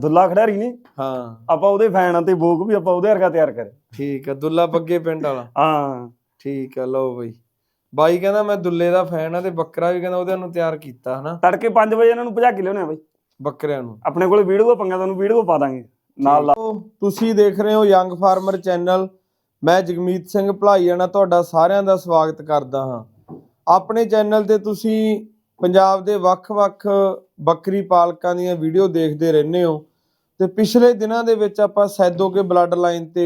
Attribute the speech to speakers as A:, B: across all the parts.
A: ਦੁੱਲਾ ਖੜਾਰੀ ਨੇ?
B: ਹਾਂ।
A: ਆਪਾਂ ਉਹਦੇ ਫੈਨ ਆ ਤੇ ਬੋਕ ਵੀ ਆਪਾਂ ਉਹਦੇ ਵਰਗਾ ਤਿਆਰ ਕਰੇ।
B: ਠੀਕ ਆ ਦੁੱਲਾ ਬੱਗੇ ਪਿੰਡ ਵਾਲਾ।
A: ਹਾਂ।
B: ਠੀਕ ਆ ਲਓ ਬਈ। ਬਾਈ ਕਹਿੰਦਾ ਮੈਂ ਦੁੱਲੇ ਦਾ ਫੈਨ ਆ ਤੇ ਬੱਕਰਾ ਵੀ ਕਹਿੰਦਾ ਉਹਦੇ ਨੂੰ ਤਿਆਰ ਕੀਤਾ ਹਨਾ?
A: ਤੜਕੇ 5 ਵਜੇ ਇਹਨਾਂ ਨੂੰ ਭਜਾ ਕੇ ਲਿਆਉਣੇ ਆ ਬਾਈ।
B: ਬੱਕਰਿਆਂ ਨੂੰ।
A: ਆਪਣੇ ਕੋਲ ਵੀਡੀਓ ਪੰਗਾ ਤੁਹਾਨੂੰ ਵੀਡੀਓ ਪਾ ਦਾਂਗੇ। ਨਾਲ
B: ਤੁਸੀਂ ਦੇਖ ਰਹੇ ਹੋ ਯੰਗ ਫਾਰਮਰ ਚੈਨਲ। ਮੈਂ ਜਗਮੀਤ ਸਿੰਘ ਭਲਾਈਆਣਾ ਤੁਹਾਡਾ ਸਾਰਿਆਂ ਦਾ ਸਵਾਗਤ ਕਰਦਾ ਹਾਂ। ਆਪਣੇ ਚੈਨਲ ਤੇ ਤੁਸੀਂ ਪੰਜਾਬ ਦੇ ਵੱਖ-ਵੱਖ ਬੱਕਰੀ ਪਾਲਕਾਂ ਦੀਆਂ ਵੀਡੀਓ ਦੇਖਦੇ ਰਹਿੰਦੇ ਹੋ। ਤੇ ਪਿਛਲੇ ਦਿਨਾਂ ਦੇ ਵਿੱਚ ਆਪਾਂ ਸੈਦੋਕੇ ਬਲੱਡ ਲਾਈਨ ਤੇ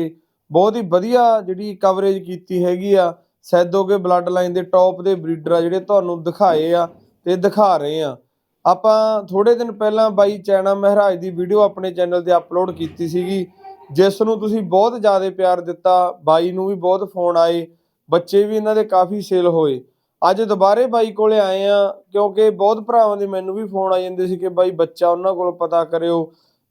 B: ਬਹੁਤ ਹੀ ਵਧੀਆ ਜਿਹੜੀ ਕਵਰੇਜ ਕੀਤੀ ਹੈਗੀ ਆ। ਸੈਦੋਕੇ ਬਲੱਡ ਲਾਈਨ ਦੇ ਟੌਪ ਦੇ ਬਰੀਡਰ ਆ ਜਿਹੜੇ ਤੁਹਾਨੂੰ ਦਿਖਾਏ ਆ ਤੇ ਦਿਖਾ ਰਹੇ ਆ। ਆਪਾਂ ਥੋੜੇ ਦਿਨ ਪਹਿਲਾਂ ਬਾਈ ਚੈਨਾ ਮਹਿਰਾਜ ਦੀ ਵੀਡੀਓ ਆਪਣੇ ਚੈਨਲ ਤੇ ਅਪਲੋਡ ਕੀਤੀ ਸੀਗੀ, ਜਿਸ ਨੂੰ ਤੁਸੀਂ ਬਹੁਤ ਜ਼ਿਆਦਾ ਪਿਆਰ ਦਿੱਤਾ, ਬਾਈ ਨੂੰ ਵੀ ਬਹੁਤ ਫੋਨ ਆਏ, ਬੱਚੇ ਵੀ ਇਹਨਾਂ ਦੇ ਕਾਫੀ ਸੇਲ ਹੋਏ। ਅੱਜ ਦੁਬਾਰੇ ਬਾਈ ਕੋਲੇ ਆਏ ਆ, ਕਿਉਂਕਿ ਬਹੁਤ ਭਰਾਵਾਂ ਦੇ ਮੈਨੂੰ ਵੀ ਫੋਨ ਆ ਜਾਂਦੇ ਸੀ ਕਿ ਬਾਈ ਬੱਚਾ ਉਹਨਾਂ ਕੋਲ ਪਤਾ ਕਰਿਓ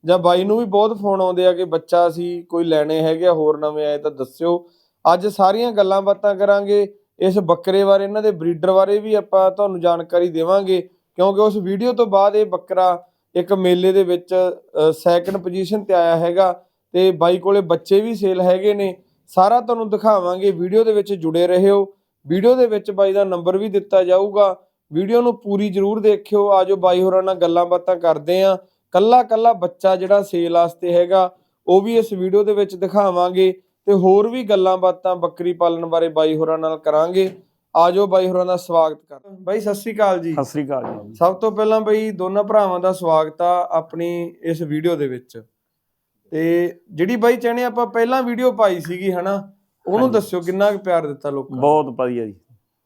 B: ਜਾਂ ਬਾਈ ਨੂੰ ਵੀ ਬਹੁਤ ਫੋਨ ਆਉਂਦੇ ਆ ਕਿ ਬੱਚਾ ਸੀ ਕੋਈ ਲੈਣੇ ਹੈਗੇ ਆ, ਹੋਰ ਨਵੇਂ ਆਏ ਤਾਂ ਦੱਸਿਓ। ਅੱਜ ਸਾਰੀਆਂ ਗੱਲਾਂ ਬਾਤਾਂ ਕਰਾਂਗੇ। ਇਸ ਬੱਕਰੇ ਬਾਰੇ, ਇਹਨਾਂ ਦੇ ਬਰੀਡਰ ਬਾਰੇ ਵੀ ਆਪਾਂ ਤੁਹਾਨੂੰ ਜਾਣਕਾਰੀ ਦੇਵਾਂਗੇ। ਕਿਉਂਕਿ ਉਸ ਵੀਡੀਓ ਤੋਂ ਬਾਅਦ ਇਹ ਬੱਕਰਾ ਇੱਕ ਮੇਲੇ ਦੇ ਵਿੱਚ ਸੈਕੰਡ ਪੋਜੀਸ਼ਨ ਤੇ ਆਇਆ ਹੈਗਾ ਤੇ ਬਾਈ ਕੋਲੇ ਬੱਚੇ ਵੀ ਸੇਲ ਹੈਗੇ ਨੇ। ਸਾਰਾ ਤੁਹਾਨੂੰ ਦਿਖਾਵਾਂਗੇ। ਵੀਡੀਓ ਦੇ ਵਿੱਚ ਜੁੜੇ ਰਹਿਓ ਵੀਡੀਓ ਦੇ ਵਿੱਚ ਬਾਈ ਦਾ ਨੰਬਰ ਵੀ ਦਿੱਤਾ ਜਾਊਗਾ। ਵੀਡੀਓ ਨੂੰ ਪੂਰੀ ਜ਼ਰੂਰ ਦੇਖਿਓ। ਆਜੋ ਬਾਈ ਹੋਰਾਂ ਨਾਲ ਗੱਲਾਂ ਬਾਤਾਂ ਕਰਦੇ ਆਂ। ਕੱਲਾ ਕੱਲਾ ਬੱਚਾ ਜਿਹੜਾ ਸੇਲ ਵਾਸਤੇ ਹੈਗਾ ਉਹ ਵੀ ਇਸ ਵੀਡੀਓ ਦੇ ਵਿੱਚ ਦਿਖਾਵਾਂਗੇ ਤੇ ਹੋਰ ਵੀ ਗੱਲਾਂ ਬਾਤਾਂ ਬੱਕਰੀ ਪਾਲਣ ਬਾਰੇ ਬਾਈ ਹੋਰਾਂ ਨਾਲ ਕਰਾਂਗੇ। ਆਜੋ ਬਾਈ ਹੋਰਾਂ ਦਾ ਸਵਾਗਤ ਕਰ। ਬਾਈ ਸਤਿ ਸ਼੍ਰੀ ਅਕਾਲ ਜੀ।
A: ਸਤਿ ਸ੍ਰੀ ਅਕਾਲ ਜੀ।
B: ਸਭ ਤੋਂ ਪਹਿਲਾਂ ਬਈ ਦੋਨਾਂ ਭਰਾਵਾਂ ਦਾ ਸਵਾਗਤ ਆ ਆਪਣੀ ਇਸ ਵੀਡੀਓ ਦੇ ਵਿੱਚ। ਤੇ ਜਿਹੜੀ ਬਾਈ ਚਾਹਣੇ ਆਪਾਂ ਪਹਿਲਾਂ ਵੀਡੀਓ ਪਾਈ ਸੀਗੀ ਹਨਾ ਉਹਨੂੰ। ਦੱਸਿਓ ਕਿੰਨਾ ਪਿਆਰ ਦਿੱਤਾ ਲੋਕਾਂ
A: ਬਹੁਤ ਵਧੀਆ ਜੀ।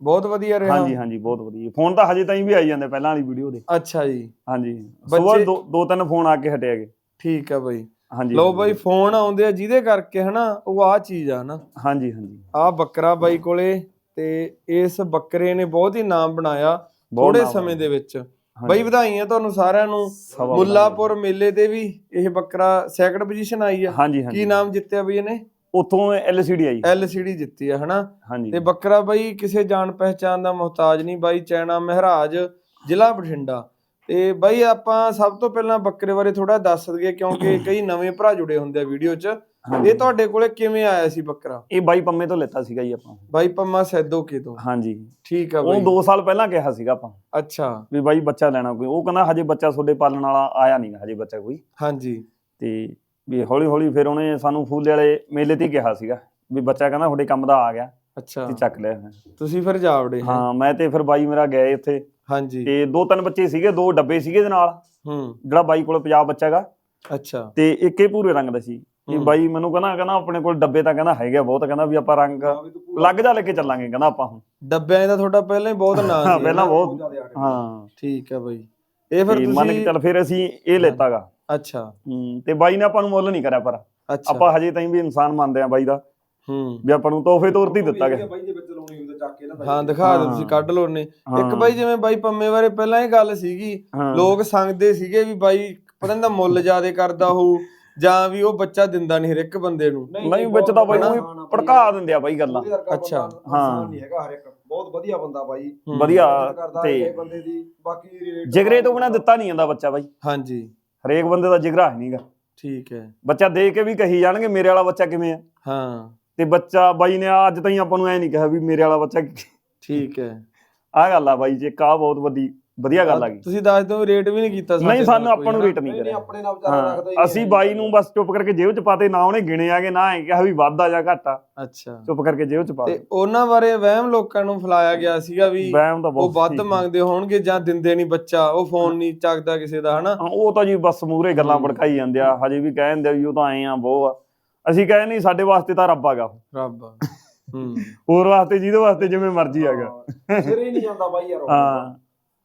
B: ਬਹੁਤ ਵਧੀਆ ਰਿਹਾ।
A: ਹਾਂਜੀ ਹਾਂਜੀ ਬਹੁਤ ਵਧੀਆ। ਫੋਨ ਤਾਂ ਹਜੇ ਤਾਈਂ ਵੀ ਆਈ ਜਾਂਦੇ ਪਹਿਲਾਂ ਵਾਲੀ ਵੀਡੀਓ ਦੇ।
B: ਅੱਛਾ ਜੀ।
A: ਹਾਂਜੀ ਸਵੇਰ ਦੋ ਦੋ ਤਿੰਨ ਫੋਨ ਆ ਕੇ ਹਟਿਆਗੇ
B: ਠੀਕ ਆ ਬਾਈ।
A: ਹਾਂਜੀ
B: ਲਓ। ਬਾਈ ਫੋਨ ਆਉਂਦੇ ਆ ਜਿਹਦੇ ਕਰਕੇ ਹਨਾ ਉਹ ਆ ਚੀਜ਼ ਆ ਹਨਾ।
A: ਹਾਂਜੀ ਹਾਂਜੀ।
B: ਆ ਬੱਕਰਾ ਬਾਈ ਕੋਲੇ ਤੇ ਇਸ ਬੱਕਰੇ ਨੇ ਬਹੁਤ ਹੀ ਨਾਮ ਬਣਾਇਆ ਥੋੜੇ ਸਮੇਂ ਦੇ ਵਿੱਚ। ਬਾਈ ਵਧਾਈਆਂ ਤੁਹਾਨੂੰ ਸਾਰਿਆਂ ਨੂੰ। ਮੁੱਲਾਪੁਰ ਮੇਲੇ ਤੇ ਵੀ ਇਹ ਬੱਕਰਾ ਸੈਕੰਡ ਪੋਜੀਸ਼ਨ ਆਈ ਆ। ਕੀ ਨਾਮ ਜਿੱਤਿਆ ਬਈ ਇਹਨੇ?
A: ਉਥੋਂ ਐਲਸੀਡੀ ਆਈ
B: ਐਲਸੀਡੀ ਜਿੱਤੀ ਆ ਹਨਾ?
A: ਹਾਂਜੀ।
B: ਤੇ ਬੱਕਰਾ ਬਾਈ ਕਿਸੇ ਜਾਣ ਪਹਿਚਾਨ ਦਾ ਮੁਹਤਾਜ ਨਹੀਂ ਬਾਈ ਚੈਨਾ ਮਹਿਰਾਜ ਜ਼ਿਲ੍ਹਾ ਬਠਿੰਡਾ। ਤੇ ਬਾਈ ਆਪਾਂ ਸਭ ਤੋਂ ਪਹਿਲਾਂ ਬੱਕਰੇ ਬਾਰੇ ਥੋੜਾ ਦੱਸ ਦਈਏ ਕਿਉਂਕਿ ਕਈ ਨਵੇਂ ਭਰਾ ਜੁੜੇ ਹੁੰਦੇ ਆ ਵੀਡੀਓ 'ਚ। ਇਹ ਤੁਹਾਡੇ ਕੋਲੇ ਕਿਵੇਂ ਆਇਆ ਸੀ ਬੱਕਰਾ?
A: ਇਹ ਬਾਈ ਪੰਮੇ ਤੋਂ ਲੈਤਾ ਸੀਗਾ ਜੀ ਆਪਾਂ।
B: ਬਾਈ ਪੰਮਾ ਸੈਦੋਕੇ ਤੋਂ।
A: ਹਾਂਜੀ।
B: ਠੀਕ ਆ
A: ਉਹ
B: ਬਾਈ।
A: 2 ਸਾਲ ਪਹਿਲਾਂ ਕਿਹਾ ਸੀਗਾ ਆਪਾਂ।
B: ਅੱਛਾ।
A: ਵੀ ਬਾਈ ਬੱਚਾ ਲੈਣਾ ਕੋਈ। ਉਹ ਕਹਿੰਦਾ ਹਜੇ ਬੱਚਾ ਤੁਹਾਡੇ ਪਾਲਣ ਵਾਲਾ ਆਇਆ ਨਹੀਂ ਹਜੇ ਬੱਚਾ ਕੋਈ।
B: ਹਾਂਜੀ।
A: ਤੇ ਵੀ ਹੌਲੀ ਹੌਲੀ ਫਿਰ ਉਹਨੇ ਸਾਨੂੰ ਫੂਲੇ ਵਾਲੇ ਮੇਲੇ ਤੇ ਹੀ ਕਿਹਾ ਸੀਗਾ ਵੀ ਬੱਚਾ ਕਹਿੰਦਾ ਤੁਹਾਡੇ ਕੰਮ ਦਾ ਆ ਗਿਆ
B: ਅੱਛਾ।
A: ਤੇ ਚੱਕ ਲਿਆ।
B: ਤੁਸੀਂ ਫਿਰ ਜਾਵੜੇ ਹੈਂ?
A: ਹਾਂ ਮੈਂ ਤੇ ਫਿਰ ਬਾਈ ਮੇਰਾ ਗਏ ਉੱਥੇ।
B: ਹਾਂਜੀ।
A: ਤੇ ਦੋ ਤਿੰਨ ਬੱਚੇ ਸੀਗੇ ਦੋ ਡੱਬੇ ਸੀਗੇ ਦੇ ਨਾਲ।
B: ਹੂੰ।
A: ਜਿਹੜਾ ਬਾਈ ਕੋਲ ਪੰਜਾਬ ਬੱਚਾ ਹੈਗਾ।
B: ਅੱਛਾ। ਤੇ
A: ਇੱਕ ਇਹ ਪੂਰੇ ਰੰਗ ਦਾ ਸੀ। ਇਹ
B: ਹੂੰ।
A: ਬਾਈ ਮੈਨੂੰ ਕਹਿੰਦਾ ਕਹਿੰਦਾ ਆਪਣੇ ਕੋਲ ਡੱਬੇ ਤਾਂ ਕਹਿੰਦਾ ਹੈਗੇ ਬਹੁਤ ਕਹਿੰਦਾ ਵੀ ਆਪਾਂ ਰੰਗ ਲੱਗ ਜਾ ਲੈ ਕੇ ਚੱਲਾਂਗੇ ਕਹਿੰਦਾ ਆਪਾਂ ਹੁਣ।
B: ਡੱਬਿਆਂ ਦਾ ਤੁਹਾਡਾ ਪਹਿਲਾਂ ਹੀ ਬਹੁਤ ਨਾਂ
A: ਹਾਂ
B: ਸੀ
A: ਪਹਿਲਾਂ? ਬਹੁਤ ਹਾਂ।
B: ਠੀਕ ਆ ਬਾਈ। ਇਹ ਫਿਰ
A: ਤੇ ਮੰਨ ਕੇ
B: ਤੁਸੀਂ
A: ਚੱਲ ਫਿਰ ਅਸੀਂ ਇਹ ਲੈਤਾਗਾ।
B: ਅੱਛਾ।
A: ਤੇ ਬਾਈ ਨੇ ਆਪਾਂ ਨੂੰ ਮੁੱਲ ਨਹੀਂ ਕਰਿਆ ਪਰ।
B: ਅੱਛਾ।
A: ਆਪਾਂ ਹਜੇ ਤਾਈਂ ਵੀ ਇਨਸਾਨ ਮੰਨਦੇ ਆ ਬਾਈ ਦਾ।
B: ਹੂੰ।
A: ਵੀ ਆਪਾਂ ਨੂੰ ਤੋਹਫੇ ਤੌਰ ਤੇ ਹੀ ਦਿੱਤਾ ਗਿਆ
B: ਹਾਂ ਦਿਖਾ ਦਿਓ ਤੁਸੀਂ
A: ਹਾਂ।
B: ਕੱਢ ਲਓ ਨੇ ਇੱਕ
A: ਹਾਂ।
B: ਬਾਈ ਜਿਵੇਂ ਬਾਈ ਪੰਮੇ ਬਾਰੇ ਪਹਿਲਾਂ ਇਹ ਗੱਲ ਸੀਗੀ
A: ਹਾਂ।
B: ਲੋਕ ਸੰਗਦੇ ਸੀਗੇ ਵੀ ਬਾਈ ਪਤਾ ਨਹੀਂ ਦਾ ਮੁੱਲ ਜ਼ਿਆਦੇ ਕਰਦਾ ਹੋਊ ਜਾਂ ਵੀ ਉਹ ਬੱਚਾ ਦਿੰਦਾ ਨਹੀਂ ਹਰ ਇੱਕ ਬੰਦੇ ਨੂੰ।
A: ਨਹੀਂ ਵਿੱਚ ਤਾਂ ਬਾਈ ਉਹੀ ਭੜਕਾ ਦਿੰਦੇ ਆ ਬਾਈ ਗੱਲਾਂ।
B: ਅੱਛਾ।
A: ਹਾਂ।
C: ਹਾਂ। ਨਹੀਂ ਹੈਗਾ ਹਰ ਇੱਕ। ਬਹੁਤ ਵਧੀਆ ਬੰਦਾ ਬਾਈ।
B: ਹੂੰ।
A: ਵਧੀਆ ਤੇ
C: ਬੰਦੇ ਦੀ। ਬਾਕੀ ਰੇਟ
A: ਜਿਗਰੇ ਤੋਂ ਬਿਨਾ ਦਿੱਤਾ ਨਹੀਂ ਜਾਂਦਾ ਬੱਚਾ ਬਾਈ।
B: ਹਾਂਜੀ।
A: ਹਰੇਕ ਬੰਦੇ ਦਾ ਜਿਗਰਾ ਹੈ ਨਹੀਂਗਾ
B: ਠੀਕ ਹੈ।
A: ਬੱਚਾ ਦੇਖ ਕੇ ਵੀ ਕਹੀ ਜਾਣਗੇ ਮੇਰੇ ਵਾਲਾ ਬੱਚਾ ਕਿਵੇਂ ਆ
B: ਹਾਂ।
A: ਤੇ ਬੱਚਾ ਬਾਈ ਨੇ ਅੱਜ ਤਾਈਂ ਆਪਾਂ ਨੂੰ ਐ ਨਹੀਂ ਕਿਹਾ ਵੀ ਮੇਰੇ ਵਾਲਾ ਬੱਚਾ
B: ਠੀਕ ਹੈ।
A: ਆਹ ਗੱਲ ਆ ਬਾਈ ਜੇ ਕਾ ਬਹੁਤ ਵੱਡੀ ਵਧੀਆ ਗੱਲ ਆ ਗਈ
B: ਤੁਸੀਂ ਦੱਸ ਦਿਓ ਰੇਟ ਵੀ ਨਹੀਂ ਕੀਤਾ ਸਾਡੇ
A: ਨਹੀਂ ਸਾਨੂੰ ਆਪਾਂ ਨੂੰ ਰੇਟ ਨਹੀਂ ਕਰਿਆ
C: ਆਪਣੇ ਨਾਲ ਵਿਚਾਰਾ ਰੱਖਦਾ ਹੀ
A: ਅਸੀਂ। ਬਾਈ ਨੂੰ ਬਸ ਚੁੱਪ ਕਰਕੇ ਜੇਬ ਚ ਪਾਤੇ ਨਾ ਉਹਨੇ ਗਿਣੇ ਆਗੇ ਨਾ ਐ ਕਿਹਾ ਵੀ ਵਾਧਾ ਜਾਂ ਘਾਟਾ?
B: ਅੱਛਾ
A: ਚੁੱਪ ਕਰਕੇ ਜੇਬ ਚ ਪਾ
B: ਤੇ ਉਹਨਾਂ ਬਾਰੇ ਵਹਿਮ ਲੋਕਾਂ ਨੂੰ ਫੈਲਾਇਆ ਗਿਆ ਸੀਗਾ ਵੀ
A: ਵਹਿਮ ਤਾਂ
B: ਉਹ ਵੱਧ। ਮੰਗਦੇ ਹੋਣਗੇ ਜਾਂ ਦਿੰਦੇ ਨਹੀਂ ਬੱਚਾ ਉਹ ਫੋਨ ਨਹੀਂ ਚੱਕਦਾ ਕਿਸੇ ਦਾ ਹਨਾ
A: ਹਾਂ, ਉਹ ਤਾਂ ਜੀ ਬਸ ਮੂਰੇ ਗੱਲਾਂ। ਭੜਕਾਈ ਜਾਂਦੇ ਆ ਹਜੇ ਵੀ ਕਹਿ ਦਿੰਦੇ ਆ ਵੀ ਉਹ ਤਾਂ ਐ ਆ ਬਹੁ ਆ ਅਸੀਂ ਕਹੇ ਨਹੀਂ ਸਾਡੇ ਵਾਸਤੇ ਤਾਂ ਰੱਬ ਆਗਾ
B: ਰੱਬ। ਹੂੰ
A: ਹੋਰ ਵਾਸਤੇ ਜਿਹਦੇ ਵਾਸਤੇ ਜਿਵੇਂ ਮਰਜ਼ੀ ਆਗਾ
C: ਸਿਰੇ ਹੀ ਨਹੀਂ ਜਾਂਦਾ ਬਾਈ ਯਾਰ।
A: ਹਾਂ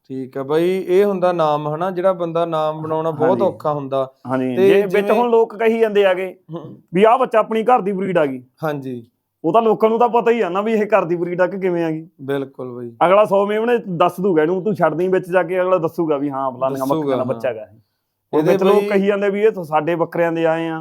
B: ਠੀਕ ਆ ਬਈ ਇਹ ਹੁੰਦਾ ਨਾਮ ਹਨਾ? ਜਿਹੜਾ ਬੰਦਾ ਨਾਮ ਬਣਾਉਣਾ ਬਹੁਤ। ਔਖਾ ਹੁੰਦਾ।
A: ਹਾਂਜੀ ਜੇ ਵਿੱਚ ਹੁਣ ਲੋਕ ਕਹੀ ਜਾਂਦੇ ਆਗੇ ਵੀ ਆਹ ਬੱਚਾ ਆਪਣੀ ਘਰ ਦੀ ਬਰੀਡ ਆ ਗਈ।
B: ਹਾਂਜੀ।
A: ਉਹ ਤਾਂ ਲੋਕਾਂ ਨੂੰ ਤਾਂ ਪਤਾ ਹੀ ਆ ਨਾ ਵੀ ਇਹ ਘਰ ਦੀ ਬਰੀਡ ਆ ਕਿ ਕਿਵੇਂ ਆ ਗਈ।
B: ਬਿਲਕੁਲ ਬਈ।
A: ਅਗਲਾ 100 ਮੇਵਣੇ ਦੱਸ ਦੂਗਾ ਇਹਨੂੰ ਤੂੰ ਛੱਡ ਦੇਈਂ ਵਿੱਚ ਜਾ ਕੇ ਅਗਲਾ ਦੱਸੂਗਾ ਵੀ ਹਾਂ ਫਲਾਣਾ ਬੱਕਰੇ ਦਾ ਬੱਚਾ ਹੈਗਾ
B: ਇਹਦੇ
A: ਵਿੱਚ ਲੋਕ ਕਹੀ ਜਾਂਦੇ ਵੀ ਇਹ ਸਾਡੇ ਬੱਕਰਿਆਂ ਦੇ ਆਏ ਆ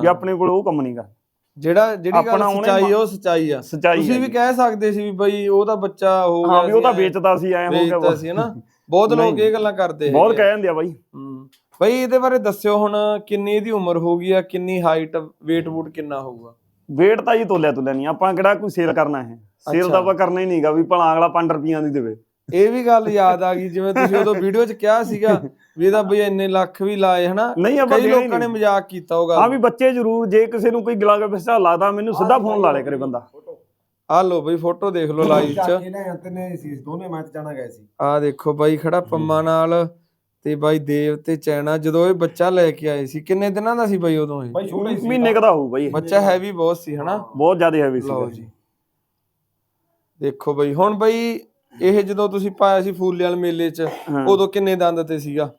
A: ਵੀ ਆਪਣੇ ਕੋਲ ਉਹ ਕੰਮ ਨਹੀਂਗਾ
B: ਜਿਹੜਾ ਜਿਹੜੀ ਗੱਲ
A: ਆਪਣਾ ਉਹਨੇ
B: ਸੱਚਾਈ
A: ਮ-
B: ਉਹ ਸੱਚਾਈ ਆ
A: ਸਚਾਈ
B: ਤੁਸੀਂ ਵੀ ਕਹਿ ਸਕਦੇ ਸੀ ਵੀ ਬਈ ਉਹਦਾ ਬੱਚਾ ਹੋ ਗਿਆ
A: ਹਾਂ ਵੀ ਉਹ ਤਾਂ ਵੇਚਦਾ ਸੀ ਐ ਹੋ ਗਿਆ
B: ਵੇਚਦਾ ਸੀ ਹਨਾ ਬਹੁਤ ਲੋਕ। ਇਹ ਗੱਲਾਂ ਕਰਦੇ
A: ਬਹੁਤ। ਕਹਿ ਜਾਂਦੇ ਆ ਬਾਈ
B: ਹੂੰ। ਬਈ ਇਹਦੇ ਬਾਰੇ ਦੱਸਿਓ ਹੁਣ ਕਿੰਨੀ ਇਹਦੀ ਉਮਰ ਹੋ ਗਈ ਆ ਕਿੰਨੀ ਹਾਈਟ weight ਵੂਟ ਕਿੰਨਾ ਹੋਊਗਾ
A: ਵੇਟ ਤਾਂ ਜੀ ਤੋਲਿਆ ਤੁਲਿਆ ਨਹੀਂ ਆਪਾਂ ਕਿਹੜਾ ਕੋਈ ਸੇਲ ਕਰਨਾ ਹੈ ਸੇਲ। ਤਾਂ ਆਪਾਂ ਕਰਨਾ ਹੀ ਨਹੀਂਗਾ ਵੀ ਭਲਾ ਅਗਲਾ 5 ਰੁਪਈਆਂ ਦੀ ਦੇਵੇ
B: ਇਹ ਵੀ ਗੱਲ ਯਾਦ ਆ ਗਈ ਜਿਵੇਂ ਤੁਸੀਂ ਉਦੋਂ ਵੀਡੀਓ 'ਚ ਕਿਹਾ ਸੀਗਾ ਵੀ ਇਹਦਾ ਬਈ ਇੰਨੇ ਲੱਖ ਵੀ ਲਾਏ ਹਨਾ?
A: ਨਹੀਂ ਆਪਾਂ
B: ਕਈ ਲੋਕਾਂ ਨੇ। ਮਜ਼ਾਕ ਕੀਤਾ ਹੋਗਾ
A: ਹਾਂ ਵੀ ਬੱਚੇ ਜ਼ਰੂਰ ਜੇ ਕਿਸੇ ਨੂੰ ਕੋਈ ਗਿਲਾ ਗੱਪਸਾ ਲੱਗਦਾ ਮੈਨੂੰ ਸਿੱਧਾ ਫੋਨ ਲਾ ਲਿਆ ਕਰੇ ਬੰਦਾ।
B: ਆ ਲੋ ਬਈ ਫੋਟੋ ਦੇਖ ਲਓ ਲਾਈਵ 'ਚ।
C: ਚਾਚੇ ਨੇ ਅੰਤਨੇ ਸੀ ਦੋਨੇ ਮੈਚ ਜਾਣਾ ਗਏ ਸੀ।
B: ਆ ਦੇਖੋ ਬਾਈ ਖੜਾ ਪੰਮਾ ਨਾਲ ਤੇ ਬਾਈ ਦੇਵ ਤੇ ਚੈਨਾ ਜਦੋਂ ਇਹ ਬੱਚਾ ਲੈ ਕੇ ਆਏ ਸੀ ਕਿੰਨੇ ਦਿਨਾਂ ਦਾ ਸੀ ਬਾਈ ਉਦੋਂ ਇਹ?
C: ਬਾਈ ਛੋਟੇ ਸੀ।
A: ਮਹੀਨੇ ਕਦਾ ਹੋਊ ਬਾਈ।
B: ਬੱਚਾ ਹੈਵੀ ਬਹੁਤ ਸੀ ਹਨਾ?
A: ਬਹੁਤ ਜ਼ਿਆਦਾ ਹੈਵੀ
B: ਲਓ
A: ਸੀ
B: ਜੀ। ਦੇਖੋ ਬਈ ਹੁਣ ਬਈ ਇਹ ਜਦੋਂ ਤੁਸੀਂ ਪਾਇਆ ਸੀ ਫੂਲੇ ਵਾਲੇ ਮੇਲੇ 'ਚ
A: ਹਾਂ।
B: ਉਦੋਂ ਕਿੰਨੇ ਦੰਦ ਤੇ ਸੀਗਾ?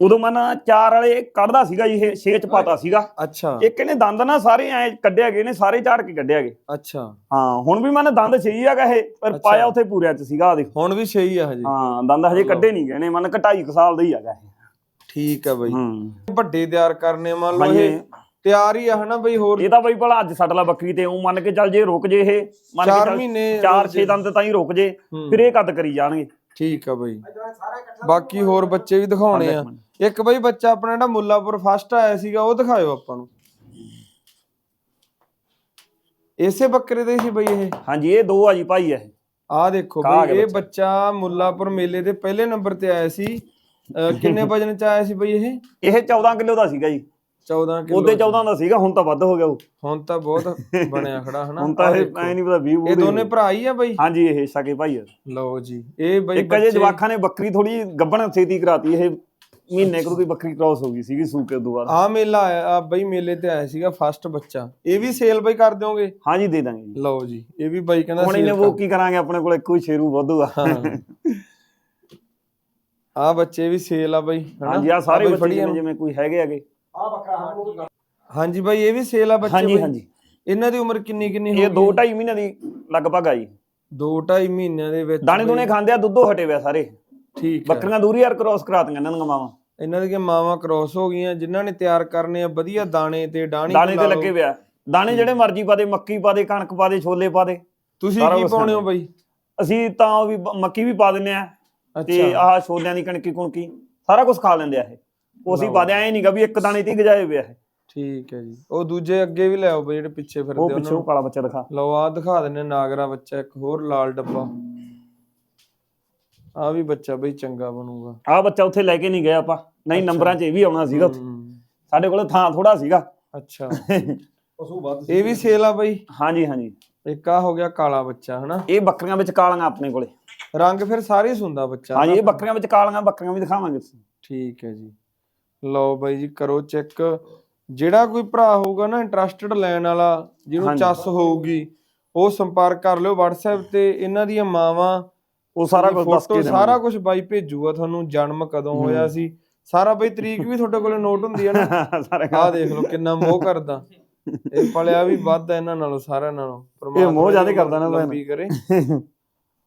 A: ਉਦੋਂ ਮਨ ਚਾਰ ਵਾਲੇ ਕੱਢਦਾ ਸੀਗਾ ਜੀ ਇਹ ਛੇ ਚ ਪਾਤਾ ਸੀਗਾ।
B: ਅੱਛਾ।
A: ਇੱਕ ਇਹਨੇ ਦੰਦ ਨਾ ਸਾਰੇ ਐ ਕੱਢਿਆ ਗਏ ਨੇ ਸਾਰੇ ਝਾੜ ਕੇ ਕੱਢਿਆ ਗਏ।
B: ਅੱਛਾ।
A: ਹਾਂ ਹੁਣ ਵੀ ਮਨ ਦੰਦ ਛੇ ਹੈਗਾ ਇਹ ਪਰ
B: ਅੱਛਾ।
A: ਪਾਇਆ ਉੱਥੇ ਪੂਰਿਆਂ ਚ ਸੀਗਾ ਆ ਦੇਖੋ।
B: ਹੁਣ ਵੀ ਸਹੀ ਆ ਹਜੇ।
A: ਹਾਂ ਦੰਦ ਹਜੇ ਕੱਢੇ ਨਹੀਂ ਗਏ ਨੇ ਮਨ ਘਟਾਈ ਕੁ ਸਾਲ ਦਾ ਹੀ ਹੈਗਾ ਇਹ।
B: ਠੀਕ ਆ ਬਈ।
A: ਹੂੰ।
B: ਵੱਡੇ ਤਿਆਰ ਕਰਨੇ ਮੰਨ ਲਓ
A: ਹਾਂਜੀ।
B: ਇਹ ਤਿਆਰ ਹੀ ਆ ਹਨਾ ਬਈ ਹੋਰ
A: ਇਹ ਤਾਂ ਬਈ ਭਲਾ ਅੱਜ ਸੱਟ ਲਾ ਬੱਕਰੀ ਤੇ ਉਹ ਮੰਨ ਕੇ ਚੱਲ ਜੇ ਰੁਕ ਜੇ ਇਹ ਮੰਨ ਕੇ
B: ਚਾਰ
A: ਚੱਲ
B: ਮਹੀਨੇ
A: ਚਾਰ ਛੇ ਦੰਦ ਤਾਂ ਹੀ ਰੁਕ ਜੇ
B: ਹੂੰ।
A: ਫਿਰ ਇਹ ਕੱਦ ਕਰੀ ਜਾਣਗੇ?
B: ਠੀਕ ਆ ਬਈ। ਬਾਕੀ ਹੋਰ ਬੱਚੇ ਵੀ ਦਿਖਾਉਣੇ ਆ। ਇੱਕ ਬਈ ਬੱਚਾ ਆਪਣਾ ਜਿਹੜਾ ਮੁੱਲਾਪੁਰ ਫਸਟ ਆਇਆ ਸੀਗਾ ਉਹ ਦਿਖਾਇਓ ਆਪਾਂ ਨੂੰ। ਇਸੇ ਬੱਕਰੇ ਦੇ ਸੀ ਬਈ ਇਹ?
A: ਹਾਂਜੀ ਇਹ ਦੋ ਆ ਜੀ ਭਾਈ ਇਹ।
B: ਆਹ ਦੇਖੋ ਬਈ
A: ਗਿਆ
B: ਇਹ
A: ਬੱਚਾ।
B: ਬੱਚਾ ਮੁੱਲਾਪੁਰ ਮੇਲੇ ਦੇ ਪਹਿਲੇ ਨੰਬਰ ਤੇ ਆਇਆ ਸੀ। ਅਹ ਕਿੰਨੇ ਵਜਨ ਚ ਆਇਆ ਸੀ ਬਈ ਇਹ?
A: ਇਹ 14 ਕਿਲੋ ਦਾ ਸੀਗਾ ਜੀ।
B: 14 ਕਿਲੋ
A: ਉਹਦੇ 14 ਦਾ ਸੀਗਾ ਹੁਣ ਤਾਂ ਵੱਧ ਹੋ ਗਿਆ ਉਹ।
B: ਹੁਣ ਤਾਂ ਬਹੁਤ ਬਣਿਆ ਖੜਾ ਹਨਾ?
A: ਹੁਣ ਤਾਂ ਇਹ। ਐ ਨਹੀਂ ਪਤਾ 20
B: ਇਹ ਦੋਨੇ ਭਰਾ ਹੀ ਆ ਬਈ?
A: ਹਾਂਜੀ ਇਹ ਸਕੇ ਭਾਈ ਆ।
B: ਲਓ ਜੀ ਇਹ ਬਈ
A: ਇੱਕ ਅਜੇ ਜਵਾਖਾਂ ਨੇ ਬੱਕਰੀ ਥੋੜੀ ਗੱਬਣ ਛੇਤੀ ਕਰਾਤੀ ਇਹ ਮਹੀਨੇ ਕੁ ਦੀ ਬੱਕਰੀ ਕ੍ਰਾਸ ਹੋ ਗਈ ਸੀਗੀ ਸੂਕੇ ਬਾਅਦ।
B: ਆ ਮੇਲਾ ਆਇਆ ਆ ਬਈ ਮੇਲੇ ਤੇ ਆਇਆ ਸੀਗਾ ਫਸਟ ਬੱਚਾ। ਇਹ ਵੀ ਸੇਲ ਬਈ ਕਰ ਦਿਓਗੇ?
A: ਹਾਂਜੀ ਦੇ ਦਾਂਗੇ ਜੀ।
B: ਲਓ ਜੀ ਇਹ ਵੀ ਬਾਈ ਕਹਿੰਦਾ
A: ਹੁਣ ਇਹਨੇ ਉਹ ਕੀ ਕਰਾਂਗੇ ਆਪਣੇ ਕੋਲ ਇੱਕੋ ਹੀ ਸ਼ੇਰੂ ਵਾਧੂ ਆ।
B: ਬੱਚੇ ਵੀ ਸੇਲ ਆ ਬਈ?
A: ਹਾਂਜੀ ਆ ਸਾਰੇ ਬੱਚੇ ਜਿਵੇਂ ਕੋਈ ਹੈਗੇ ਹੈਗੇ।
C: ਆ ਬੱਕਰਾ ਹਾਂ
B: ਹਾਂਜੀ। ਬਾਈ ਇਹ ਵੀ ਸੇਲ ਆ ਬੱਚੇ
A: ਹਾਂਜੀ
B: ਬਈ?
A: ਹਾਂਜੀ।
B: ਇਹਨਾਂ ਦੀ ਉਮਰ ਕਿੰਨੀ ਕਿੰਨੀ
A: ਇਹ
B: ਹੋ
A: 2 2.5 ਮਹੀਨਿਆਂ ਦੀ ਲਗਭਗ ਆ ਜੀ।
B: 2 2.5 ਮਹੀਨਿਆਂ ਦੇ ਵਿੱਚ
A: ਦਾਣੇ ਦੂਣੇ ਖਾਂਦੇ ਆ ਦੁੱਧੋਂ ਹਟੇ ਆ ਸਾਰੇ।
B: ਠੀਕ ਹੈ
A: ਬੱਕਰੀਆਂ ਦੂਰੀ ਯਾਰ ਕ੍ਰਾਸ ਕਰਾਤੀਆਂ ਇਹਨਾਂ ਦੀਆਂ ਮਾਵਾਂ।
B: ਇਹਨਾਂ ਦੀਆਂ ਮਾਵਾਂ ਕ੍ਰੋਸ ਹੋ ਗਈਆਂ ਜਿਨ੍ਹਾਂ ਨੇ ਤਿਆਰ ਕਰਨੇ ਆ ਵਧੀਆ ਦਾਣੇ ਤੇ ਡਾਣੀ
A: ਦਾਣੇ ਤੇ ਲੱਗੇ ਪਿਆ ਦਾਣੇ ਜਿਹੜੇ ਮਰਜ਼ੀ ਪਾ ਦੇ ਮੱਕੀ ਪਾ ਦੇ ਕਣਕ ਪਾ ਦੇ ਛੋਲੇ ਪਾ ਦੇ।
B: ਤੁਸੀਂ
A: ਸਾਰਾ
B: ਕੀ
A: ਕੁਛ
B: ਪਾਉਣੇ ਹੋ। ਬਾਈ?
A: ਅਸੀਂ ਤਾਂ ਉਹ ਵੀ ਬ- ਮੱਕੀ ਵੀ ਪਾ ਦਿੰਨੇ ਆ। ਤੇ
B: ਅੱਛਾ।
A: ਆਹ ਛੋਲਿਆਂ ਦੀ ਕਣਕੀ ਕੁਣਕੀ ਸਾਰਾ ਕੁਝ ਖਾ ਲੈਂਦੇ ਆ ਇਹ। ਉਹ ਅਸੀਂ
B: ਲਓ।
A: ਪਾ ਦੇ ਐ ਨਹੀਂਗਾ ਵੀ ਇੱਕ ਦਾਣੇ ਤੇ ਹੀ ਗਜਾਏ ਪਿਆ ਇਹ।
B: ਠੀਕ ਹੈ ਜੀ। ਉਹ ਦੂਜੇ ਅੱਗੇ ਵੀ ਲੈ ਆਓ ਬਈ ਜਿਹੜੇ ਪਿੱਛੇ ਫਿਰਦੇ
A: ਉਹ ਪਿੱਛੋਂ
B: ਨੂੰ।
A: ਕਾਲਾ ਬੱਚਾ ਦਿਖਾ।
B: ਲਓ ਆ ਦਿਖਾ ਦਿੰਨੇ ਨਾਗਰਾ ਬੱਚਾ ਇੱਕ ਹੋਰ ਲਾਲ ਡੱਬਾ। ਆ ਵੀ ਬੱਚਾ ਬਈ ਚੰਗਾ ਬਣੂਗਾ।
A: ਆਹ ਬੱਚਾ ਉੱਥੇ ਲੈ ਕੇ ਨਹੀਂ ਗਏ ਆਪਾਂ। ਨਹੀਂ। ਨੰਬਰਾਂ 'ਚ ਇਹ ਵੀ ਆਉਣਾ ਸੀਗਾ ਉੱਥੇ।
B: ਹੂੰ,
A: ਸਾਡੇ ਕੋਲ ਥਾਂ ਥੋੜਾ ਸੀਗਾ।
B: ਅੱਛਾ।
C: ਪਸ਼ੂ ਵੱਧ
B: ਇਹ ਵੀ ਸੇਲ ਆ ਬਈ।
A: ਹਾਂਜੀ ਹਾਂਜੀ।
B: ਇੱਕ ਆ ਹੋ ਗਿਆ ਕਾਲਾ ਬੱਚਾ ਹਨਾ?
A: ਇਹ ਬੱਕਰੀਆਂ ਵਿੱਚ ਕਾਲੀਆਂ ਆਪਣੇ ਕੋਲੇ।
B: ਰੰਗ ਫਿਰ ਸਾਰੇ ਹੀ ਸੁੰਦਾ ਬੱਚਾ
A: ਹਾਂਜੀ? ਇਹ ਬੱਕਰੀਆਂ ਵਿੱਚ ਕਾਲੀਆਂ ਬੱਕਰੀਆਂ ਵੀ ਦਿਖਾਵਾਂਗੇ ਤੁਸੀਂ
B: ਠੀਕ ਹੈ ਜੀ। ਲਓ ਬਾਈ ਜੀ ਕਰੋ ਚੈੱਕ ਜਿਹੜਾ ਕੋਈ ਭਰਾ ਹੋਊਗਾ ਨਾ ਇੰਟਰਸਟਿਡ ਲੈਣ ਵਾਲਾ ਜਿਹਨੂੰ। ਚੱਸ ਹੋਊਗੀ ਉਹ ਸੰਪਰਕ ਕਰ ਲਿਓ WhatsApp ਤੇ ਇਹਨਾਂ ਦੀਆਂ ਮਾਵਾਂ
A: ਉਹ ਸਾਰਾ ਕੁਝ ਦੱਸ ਕੇ
B: ਸਾਰਾ ਕੁਝ ਬਾਈ ਭੇਜੂਗਾ ਤੁਹਾਨੂੰ ਜਨਮ ਕਦੋਂ ਹੋਇਆ
A: ਹੂੰ।
B: ਸੀ। ਸਾਰਾ ਬਈ ਤਰੀਕ ਵੀ ਤੁਹਾਡੇ ਕੋਲੇ ਨੋਟ ਹੁੰਦੀ ਹੈ ਨਾ। ਆਹ ਦੇਖ ਲਓ ਕਿੰਨਾ ਮੋਹ ਕਰਦਾ। ਇਹ ਪਲਿਆ ਵੀ ਵੱਧ ਆ ਇਹਨਾਂ ਨਾਲੋਂ ਸਾਰਿਆਂ ਨਾਲੋਂ।
A: ਇਹ ਮੋਹ ਜ਼ਿਆਦੇ ਕਰਦਾ ਨਾ।
B: ਲੰਬੀ ਕਰੇ।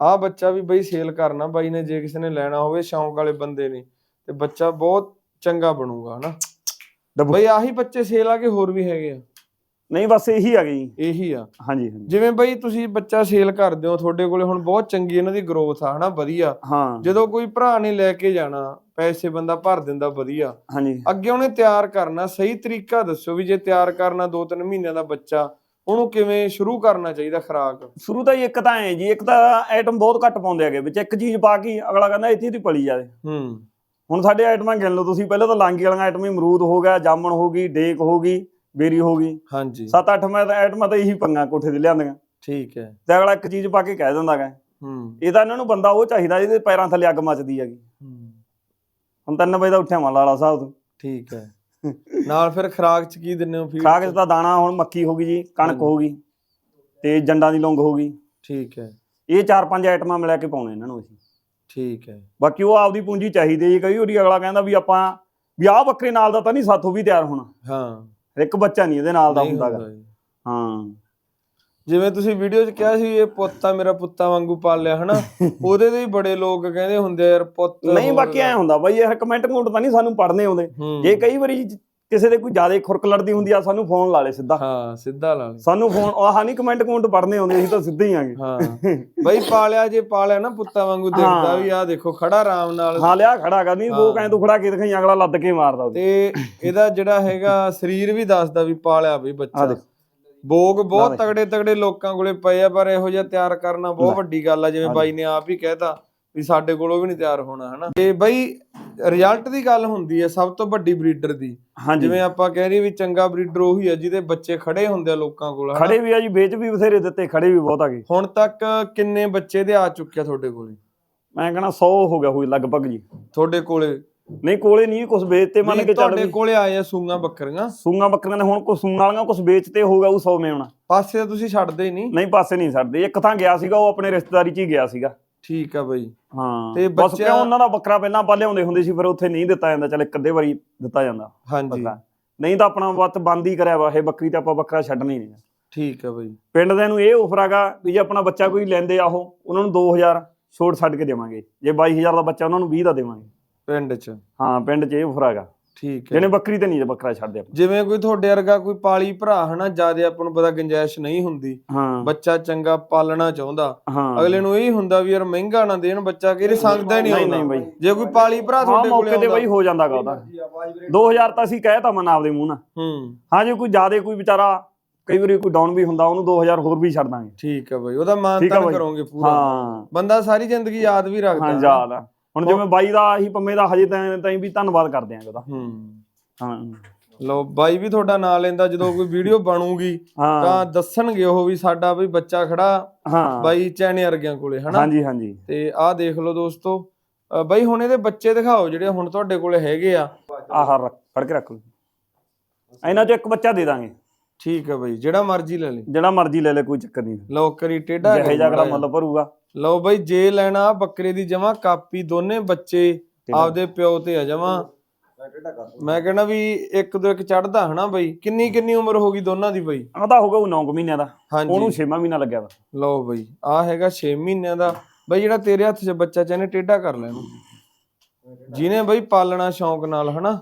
B: ਆਹ ਬੱਚਾ ਵੀ ਬਈ ਸੇਲ ਕਰਨਾ ਬਾਈ ਨੇ ਜੇ ਕਿਸੇ ਨੇ ਲੈਣਾ ਹੋਵੇ ਸ਼ੌਂਕ ਵਾਲੇ ਬੰਦੇ ਨੇ। ਤੇ ਬੱਚਾ ਬਹੁਤ ਚੰਗਾ ਬਣੂਗਾ ਹਨਾ। ਬਈ ਆਹੀ ਬੱਚੇ ਸੇਲ ਆ ਕੇ ਹੋਰ ਵੀ ਹੈਗੇ ਆ।
A: ਨਹੀਂ ਬਸ ਇਹੀ ਆ ਗਈ।
B: ਇਹੀ ਆ।
A: ਹਾਂਜੀ ਹਾਂਜੀ।
B: ਜਿਵੇਂ ਬਈ ਤੁਸੀਂ ਬੱਚਾ ਸੇਲ ਕਰਦੇ ਹੋ ਤੁਹਾਡੇ ਕੋਲੇ ਹੁਣ ਬਹੁਤ ਚੰਗੀ ਇਹਨਾਂ ਦੀ ਗਰੋਥ ਆ ਹਨਾ? ਵਧੀਆ।
A: ਹਾਂ।
B: ਜਦੋਂ ਕੋਈ ਭਰਾ ਨੇ ਲੈ ਕੇ ਜਾਣਾ ਪੈਸੇ ਬੰਦਾ ਭਰ ਦਿੰਦਾ ਵਧੀਆ।
A: ਹਾਂਜੀ।
B: ਅੱਗੇ ਉਹਨੇ ਤਿਆਰ ਕਰਨਾ ਸਹੀ ਤਰੀਕਾ ਦੱਸੋ ਵੀ ਜੇ ਤਿਆਰ ਕਰਨਾ 2-3 ਮਹੀਨਿਆਂ ਦਾ ਬੱਚਾ ਉਹਨੂੰ ਕਿਵੇਂ ਸ਼ੁਰੂ ਕਰਨਾ ਚਾਹੀਦਾ ਖੁਰਾਕ?
A: ਸ਼ੁਰੂ ਤਾਂ ਇੱਕ ਤਾਂ ਐ ਜੀ ਇੱਕ ਤਾਂ ਆਈਟਮ ਬਹੁਤ ਘੱਟ ਪਾਉਂਦੇ ਹੈਗੇ ਵਿੱਚ ਇੱਕ ਚੀਜ਼ ਪਾ ਕੇ ਅਗਲਾ ਕਹਿੰਦਾ ਇੱਥੇ ਦੀ ਪਲੀ ਜਾਵੇ।
B: ਹੂੰ।
A: ਹੁਣ ਸਾਡੇ ਆਈਟਮਾਂ ਗਿਣ ਲਓ ਤੁਸੀਂ ਪਹਿਲਾਂ ਤਾਂ ਲਾਂਗੀ ਵਾਲੀਆਂ ਆਈਟਮਾਂ ਅਮਰੂਦ ਹੋ ਗਿਆ ਜਾਮਣ ਹੋ ਗਈ ਡੇਕ ਹੋ ਗਈ ਬੇਰੀ ਹੋ ਗਈ।
B: ਹਾਂਜੀ।
A: ਸੱਤ ਅੱਠ ਮੈਂ ਤਾਂ ਆਈਟਮਾਂ ਤਾਂ ਇਹੀ ਪੰਗਾ ਕੋਠੇ ਤੇ ਲਿਆਂਦੀਆਂ।
B: ਠੀਕ ਹੈ।
A: ਤੇ ਅਗਲਾ ਇੱਕ ਚੀਜ਼ ਪਾ ਕੇ ਕਹਿ ਦਿੰਦਾ ਗਾ।
B: ਹੂੰ।
A: ਇਹ ਤਾਂ ਇਹਨਾਂ ਨੂੰ ਬੰਦਾ ਉਹ ਚਾਹੀਦਾ ਜਿਹਦੇ ਪੈਰਾਂ ਥੱਲੇ ਅੱਗ ਮੱਚਦੀ ਹੈਗੀ।
B: ਹੂੰ,
A: ਹੁਣ 3 ਵਜੇ ਦਾ ਉੱਠਿਆ ਮਾਂ ਲਾਲਾ ਸਾਹਿਬ ਤੋਂ।
B: ਠੀਕ ਹੈ। ਨਾਲ ਫਿਰ ਖੁਰਾਕ ਚ ਕੀ ਦਿੰਦੇ ਹੋ ਫੀਡ
A: ਖਾ ਕੇ ਤਾਂ ਦਾਣਾ ਹੁਣ ਮੱਕੀ ਹੋ ਗਈ ਜੀ ਕਣਕ। ਹੋ ਗਈ। ਤੇ ਜੰਡਾਂ ਦੀ ਲੌਂਗ ਹੋ ਗਈ।
B: ਠੀਕ ਹੈ।
A: ਇਹ ਚਾਰ ਪੰਜ ਆਈਟਮਾਂ ਮਿਲਾ ਕੇ ਪਾਉਣੇ ਇਹਨਾਂ ਨੂੰ ਅਸੀਂ।
B: ਠੀਕ ਹੈ।
A: ਬਾਕੀ ਉਹ ਆਪਦੀ ਪੂੰਜੀ ਚਾਹੀਦੀ ਹੈ ਜੀ ਕਈ ਵਾਰੀ ਅਗਲਾ ਕਹਿੰਦਾ ਵੀ ਆਪਾਂ ਵੀ ਆਹ ਬੱਕਰੇ ਨਾਲ ਦਾ ਤਾਂ ਨਹੀਂ ਸਾਥੋਂ ਵੀ ਤਿਆਰ ਹੋਣਾ।
B: ਹਾਂ।
A: ਇੱਕ ਬੱਚਾ ਨਹੀਂ ਇਹਦੇ ਨਾਲ ਦਾ ਹੁੰਦਾ। ਹਾਂ।
B: ਜਿਵੇਂ ਤੁਸੀਂ ਵੀਡੀਓ 'ਚ ਕਿਹਾ ਸੀ ਇਹ ਪੁੱਤ ਆ ਮੇਰਾ ਪੁੱਤਾਂ ਵਾਂਗੂ ਪਾਲਿਆ ਹਨਾ? ਉਹਦੇ ਤੇ ਵੀ ਬੜੇ ਲੋਕ ਕਹਿੰਦੇ ਹੁੰਦੇ ਯਾਰ ਪੁੱਤ
A: ਨਹੀਂ ਬਾਕੀ ਐ ਹੁੰਦਾ ਬਾਈ ਇਹ ਕਮੈਂਟ ਕਮੈਂਟ ਤਾਂ ਨਹੀਂ ਸਾਨੂੰ ਪੜ੍ਹਨੇ ਆਉਂਦੇ।
B: ਹੂੰ,
A: ਜੇ ਕਈ ਵਾਰੀ ਕਿਸੇ ਦੇ ਕੋਈ ਜ਼ਿਆਦਾ ਖੁਰਕ ਲੜਦੀ ਹੁੰਦੀ ਆ ਸਾਨੂੰ ਫੋਨ ਲਾ ਲੈ ਸਿੱਧਾ।
B: ਹਾਂ ਸਿੱਧਾ ਲਾ ਲਈ
A: ਸਾਨੂੰ ਫੋਨ ਆਹ ਨਹੀਂ ਕਮੈਂਟ ਕਮੈਂਟ ਪੜਨੇ ਆਉਂਦੇ ਅਸੀਂ ਤਾਂ ਸਿੱਧੇ ਹੀ ਆਗੇ।
B: ਹਾਂ। ਬਈ ਪਾਲਿਆ ਜੇ ਪਾਲਿਆ ਨਾ ਪੁੱਤਾਂ ਵਾਂਗੂ ਦਿਖਦਾ। ਵੀ ਆ ਦੇਖੋ ਖੜਾ ਆਰਾਮ ਨਾਲ।
A: ਹਾਂ ਲਿਆ ਖੜਾ ਕਰ ਨਹੀਂ। ਕਹਿੰਦੇ ਤੂੰ ਖੜਾ ਕੇ ਦਿਖਾਈ ਅਗਲਾ ਲੱਦ ਕੇ ਮਾਰਦਾ
B: ਤੇ ਇਹਦਾ ਜਿਹੜਾ ਹੈਗਾ ਸਰੀਰ ਵੀ ਦੱਸਦਾ ਵੀ ਪਾਲਿਆ ਵੀ
A: ਆ
B: ਬੱਚਾ।
A: ਲਾ
B: ਬਹੁਤ। ਤਗੜੇ ਤਗੜੇ ਲੋਕਾਂ ਕੋਲੇ ਪਏ ਆ ਪਰ ਇਹੋ ਜਿਹਾ ਤਿਆਰ ਕਰਨਾ ਬਹੁਤ
A: ਲੈ।
B: ਵੱਡੀ ਗੱਲ ਆ ਜਿਵੇਂ ਬਾਈ ਨੇ ਆਪ ਹੀ ਕਹਿਤਾ ਵੀ ਸਾਡੇ ਕੋਲੋਂ ਵੀ ਨਹੀਂ ਤਿਆਰ ਹੋਣਾ ਹਨਾ। ਤੇ ਬਈ ਰਿਜ਼ਲਟ ਦੀ ਗੱਲ ਹੁੰਦੀ ਹੈ ਸਭ ਤੋਂ ਵੱਡੀ ਬਰੀਡਰ ਦੀ।
A: ਹਾਂਜੀ।
B: ਜਿਵੇਂ ਆਪਾਂ ਕਹਿ ਰਹੀ ਵੀ ਚੰਗਾ ਬਰੀਡਰ ਉਹੀ ਹੈ ਜਿਹਦੇ ਬੱਚੇ ਖੜੇ ਹੁੰਦੇ ਆ ਲੋਕਾਂ ਕੋਲ ਹਨਾ?
A: ਖੜੇ ਵੀ ਆ ਜੀ ਵੇਚ ਵੀ ਬਥੇਰੇ ਦਿੱਤੇ ਖੜੇ ਵੀ ਬਹੁਤ ਆ ਗਏ।
B: ਹੁਣ ਤੱਕ ਕਿੰਨੇ ਬੱਚੇ ਦੇ ਆ ਚੁੱਕਿਆ ਤੁਹਾਡੇ ਕੋਲੇ?
A: ਮੈਂ ਕਹਣਾ 100 ਹੋ ਗਿਆ ਹੋਈ ਲਗਭਗ ਜੀ।
B: ਤੁਹਾਡੇ ਕੋਲੇ?
A: ਨਹੀਂ ਕੋਲੇ ਨਹੀਂ ਕੁਝ ਵੇਚਤੇ ਮੰਨ
B: ਨਹੀਂ,
A: ਕੇ ਚੱਲ
B: ਤੁਹਾਡੇ
A: ਵੀ
B: ਕੋਲੇ ਆਏ ਆ ਸੂਆਂ ਬੱਕਰੀਆਂ?
A: ਸੂਆਂ ਬੱਕਰੀਆਂ ਨੇ ਹੁਣ ਕੁਝ ਸੂਣ ਵਾਲੀਆਂ ਕੁਝ ਵੇਚਤੇ ਹੋਊਗਾ ਉਹ 100 ਮੇਵਣਾ।
B: ਪਾਸੇ ਤਾਂ ਤੁਸੀਂ ਛੱਡਦੇ ਹੀ ਨਹੀਂ।
A: ਨਹੀਂ ਪਾਸੇ ਨਹੀਂ ਛੱਡਦੇ। ਇੱਕ ਥਾਂ ਗਿਆ ਸੀਗਾ ਉਹ ਆਪਣੇ ਰਿਸ਼ਤੇਦਾਰੀ 'ਚ ਹੀ ਗਿਆ ਸੀਗਾ।
B: ਠੀਕ ਆ ਬਈ।
A: ਹਾਂ।
B: ਤੇ ਬੱਚਿਆਂ-
A: ਕਿਉਂ ਉਹਨਾਂ ਦਾ ਬੱਕਰਾ ਪਹਿਲਾਂ ਆਪਾਂ ਲਿਆਉਂਦੇ ਹੁੰਦੇ ਸੀ ਫਿਰ ਉੱਥੇ ਨਹੀਂ ਦਿੱਤਾ ਜਾਂਦਾ ਚੱਲ ਇੱਕ ਅੱਧੇ ਵਾਰੀ ਦਿੱਤਾ ਜਾਂਦਾ।
B: ਹਾਂਜੀ।
A: ਬੱਕਰਾ ਨਹੀਂ ਤਾਂ ਆਪਣਾ ਵੱਤ ਬੰਦ ਹੀ ਕਰਿਆ ਵਾ ਇਹ ਬੱਕਰੀ ਤੇ ਆਪਾਂ ਬੱਕਰਾ ਛੱਡਣਾ ਹੀ ਨਹੀਂ
B: ਠੀਕ ਆ ਬਈ।
A: ਪਿੰਡ ਦੇ ਨੂੰ ਇਹ ਆਫਰ ਹੈਗਾ ਵੀ ਜੇ ਆਪਣਾ ਬੱਚਾ ਕੋਈ ਲੈਂਦੇ ਆ ਉਹ ਉਹਨਾਂ ਨੂੰ 2000 ਛੋਟ ਛੱਡ ਕੇ ਦੇਵਾਂਗੇ। ਜੇ 22000 ਦਾ ਬੱਚਾ ਉਹਨਾਂ ਨੂੰ 20 ਦਾ ਦੇਵਾਂਗੇ।
B: ਪਿੰਡ 'ਚ।
A: ਹਾਂ ਪਿੰਡ 'ਚ ਇਹ ਆਫਰ ਹੈਗਾ।
B: ਠੀਕ ਹੈ।
A: ਜਿਹਨੇ ਬੱਕਰੀ ਤੇ ਨਹੀਂ ਬੱਕਰਾ ਛੱਡਦੇ ਆਪਾਂ।
B: ਜਿਵੇਂ ਕੋਈ ਤੁਹਾਡੇ ਵਰਗਾ ਕੋਈ ਪਾਲੀ ਭਰਾ ਹਨਾ ਜ਼ਿਆਦਾ ਆਪਾਂ ਨੂੰ ਪਤਾ ਗੁੰਜਾਇਸ਼ ਨਹੀਂ ਹੁੰਦੀ।
A: ਹਾਂ।
B: ਬੱਚਾ ਚੰਗਾ ਪਾਲਣਾ ਚਾਹੁੰਦਾ।
A: ਹਾਂ।
B: ਅਗਲੇ ਨੂੰ ਇਹ ਹੁੰਦਾ ਵੀ ਯਾਰ ਮਹਿੰਗਾ ਨਾ ਦੇਣ ਬੱਚਾ ਕਿਹੜੇ ਸੰਗਦਾ ਨਹੀਂ
A: ਨਹੀਂ
B: ਆਉਂਦਾ
A: ਬਾਈ।
B: ਜੇ ਕੋਈ ਪਾਲੀ ਭਰਾ
A: ਹਾਂ
B: ਤੁਹਾਡੇ ਕੋਲੇ
A: ਮੌਕੇ ਤੇ ਬਾਈ ਹੋ ਜਾਂਦਾਗਾ ਉਹਦਾ। 2000 ਤਾਂ ਅਸੀਂ ਕਹਿਤਾ ਮਨ ਆਪਦੇ ਮੂੰਹ ਨਾਲ।
B: ਹੂੰ।
A: ਹਾਂ ਜੇ ਕੋਈ ਜ਼ਿਆਦਾ ਕੋਈ ਵਿਚਾਰਾ ਕਈ ਵਾਰੀ ਕੋਈ ਡਾਊਨ ਵੀ ਹੁੰਦਾ ਉਹਨੂੰ 2000 ਹੋਰ ਵੀ ਛੱਡ ਦਾਂਗੇ।
B: ਠੀਕ ਆ ਬਾਈ ਉਹਦਾ
A: ਬਾਈ।
B: ਕਰੋਗੇ ਪੂਰਾ।
A: ਹਾਂ।
B: ਬੰਦਾ ਸਾਰੀ ਜ਼ਿੰਦਗੀ ਯਾਦ ਵੀ ਰੱਖਦਾ
A: ਹਾਂ। ਯਾਦ ਆ। ਹੁਣ ਜਿਵੇਂ ਬਾਈ ਦਾ ਅਸੀਂ ਪੰਮੇ ਦਾ ਹਜੇ ਤਾਂ ਤਾਈਂ ਵੀ ਧੰਨਵਾਦ ਕਰਦੇ ਆਂ ਉਹਦਾ।
B: ਹੂੰ।
A: ਹਾਂ।
B: ਲਓ ਬਾਈ ਵੀ ਤੁਹਾਡਾ ਨਾਂ ਲੈਂਦਾ ਜਦੋਂ ਕੋਈ ਵੀਡੀਓ ਬਣੂਗੀ
A: ਹਾਂ।
B: ਤਾਂ ਦੱਸਣਗੇ ਉਹ ਵੀ ਸਾਡਾ ਵੀ ਬੱਚਾ ਖੜਾ
A: ਹਾਂ।
B: ਬਾਈ ਚੈਨੇ ਵਰਗਿਆਂ ਕੋਲੇ ਹਨਾ?
A: ਹਾਂਜੀ ਹਾਂਜੀ।
B: ਤੇ ਆਹ ਦੇਖ ਲਓ ਦੋਸਤੋ। ਅ, ਬਾਈ ਹੁਣ ਇਹਦੇ ਬੱਚੇ ਦਿਖਾਓ ਜਿਹੜੇ ਹੁਣ ਤੁਹਾਡੇ ਕੋਲੇ ਹੈਗੇ ਆ।
A: ਆਹ ਰੱਖ ਫੜ ਕੇ ਰੱਖ ਲਓ। ਇਹਨਾਂ ਚੋਂ ਇੱਕ ਬੱਚਾ ਦੇ ਦਾਂਗੇ।
B: ਠੀਕ ਆ ਬਾਈ ਜਿਹੜਾ ਮਰਜ਼ੀ ਲੈ ਲਈ
A: ਜਿਹੜਾ ਮਰਜ਼ੀ ਲੈ ਲੈ ਕੋਈ ਚੱਕਰ ਨਹੀਂ।
B: ਲਓ ਕਰੀ ਟੇਢਾ
A: ਜਿਹੇ
B: ਜਿਹਾ।
A: ਮੁੱਲ ਭਰੂਗਾ।
B: ਲਓ ਬਾਈ ਜੇ ਲੈਣਾ ਬੱਕਰੇ ਦੀ ਜਮਾ ਕਾਪੀ ਦੋਨੇ ਬੱਚੇ
A: ਆ।
B: ਆਪਦੇ ਪਿਓ ਤੇ ਆ ਜਮਾ। ਮੈਂ ਕਹਿੰਦਾ ਵੀ ਇੱਕ ਦੋ ਇੱਕ ਚੜਦਾ ਹਨਾ ਬਾਈ। ਕਿੰਨੀ ਕਿੰਨੀ ਉਮਰ ਹੋ ਗਈ ਦੋਨਾਂ ਦੀ ਬਾਈ?
A: ਆਹ ਤਾਂ ਹੋਗਾ ਉਹ 9 ਮਹੀਨਿਆਂ ਦਾ। ਉਹਨੂੰ
B: ਹਾਂਜੀ
A: 6ਵਾਂ ਮਹੀਨਾ ਲੱਗਿਆ ਵਾ।
B: ਲਓ ਬਾਈ ਆ ਹੈਗਾ 6 ਮਹੀਨਿਆਂ ਦਾ। ਬਾਈ ਜਿਹੜਾ ਤੇਰੇ ਹੱਥ 'ਚ ਬੱਚਾ ਚਾਹਨੇ ਟੇਢਾ ਕਰ ਲੈ ਇਹਨੂੰ ਜਿਹਨੇ ਬਾਈ ਪਾਲਣਾ ਸ਼ੌਂਕ ਨਾਲ ਹਨਾ?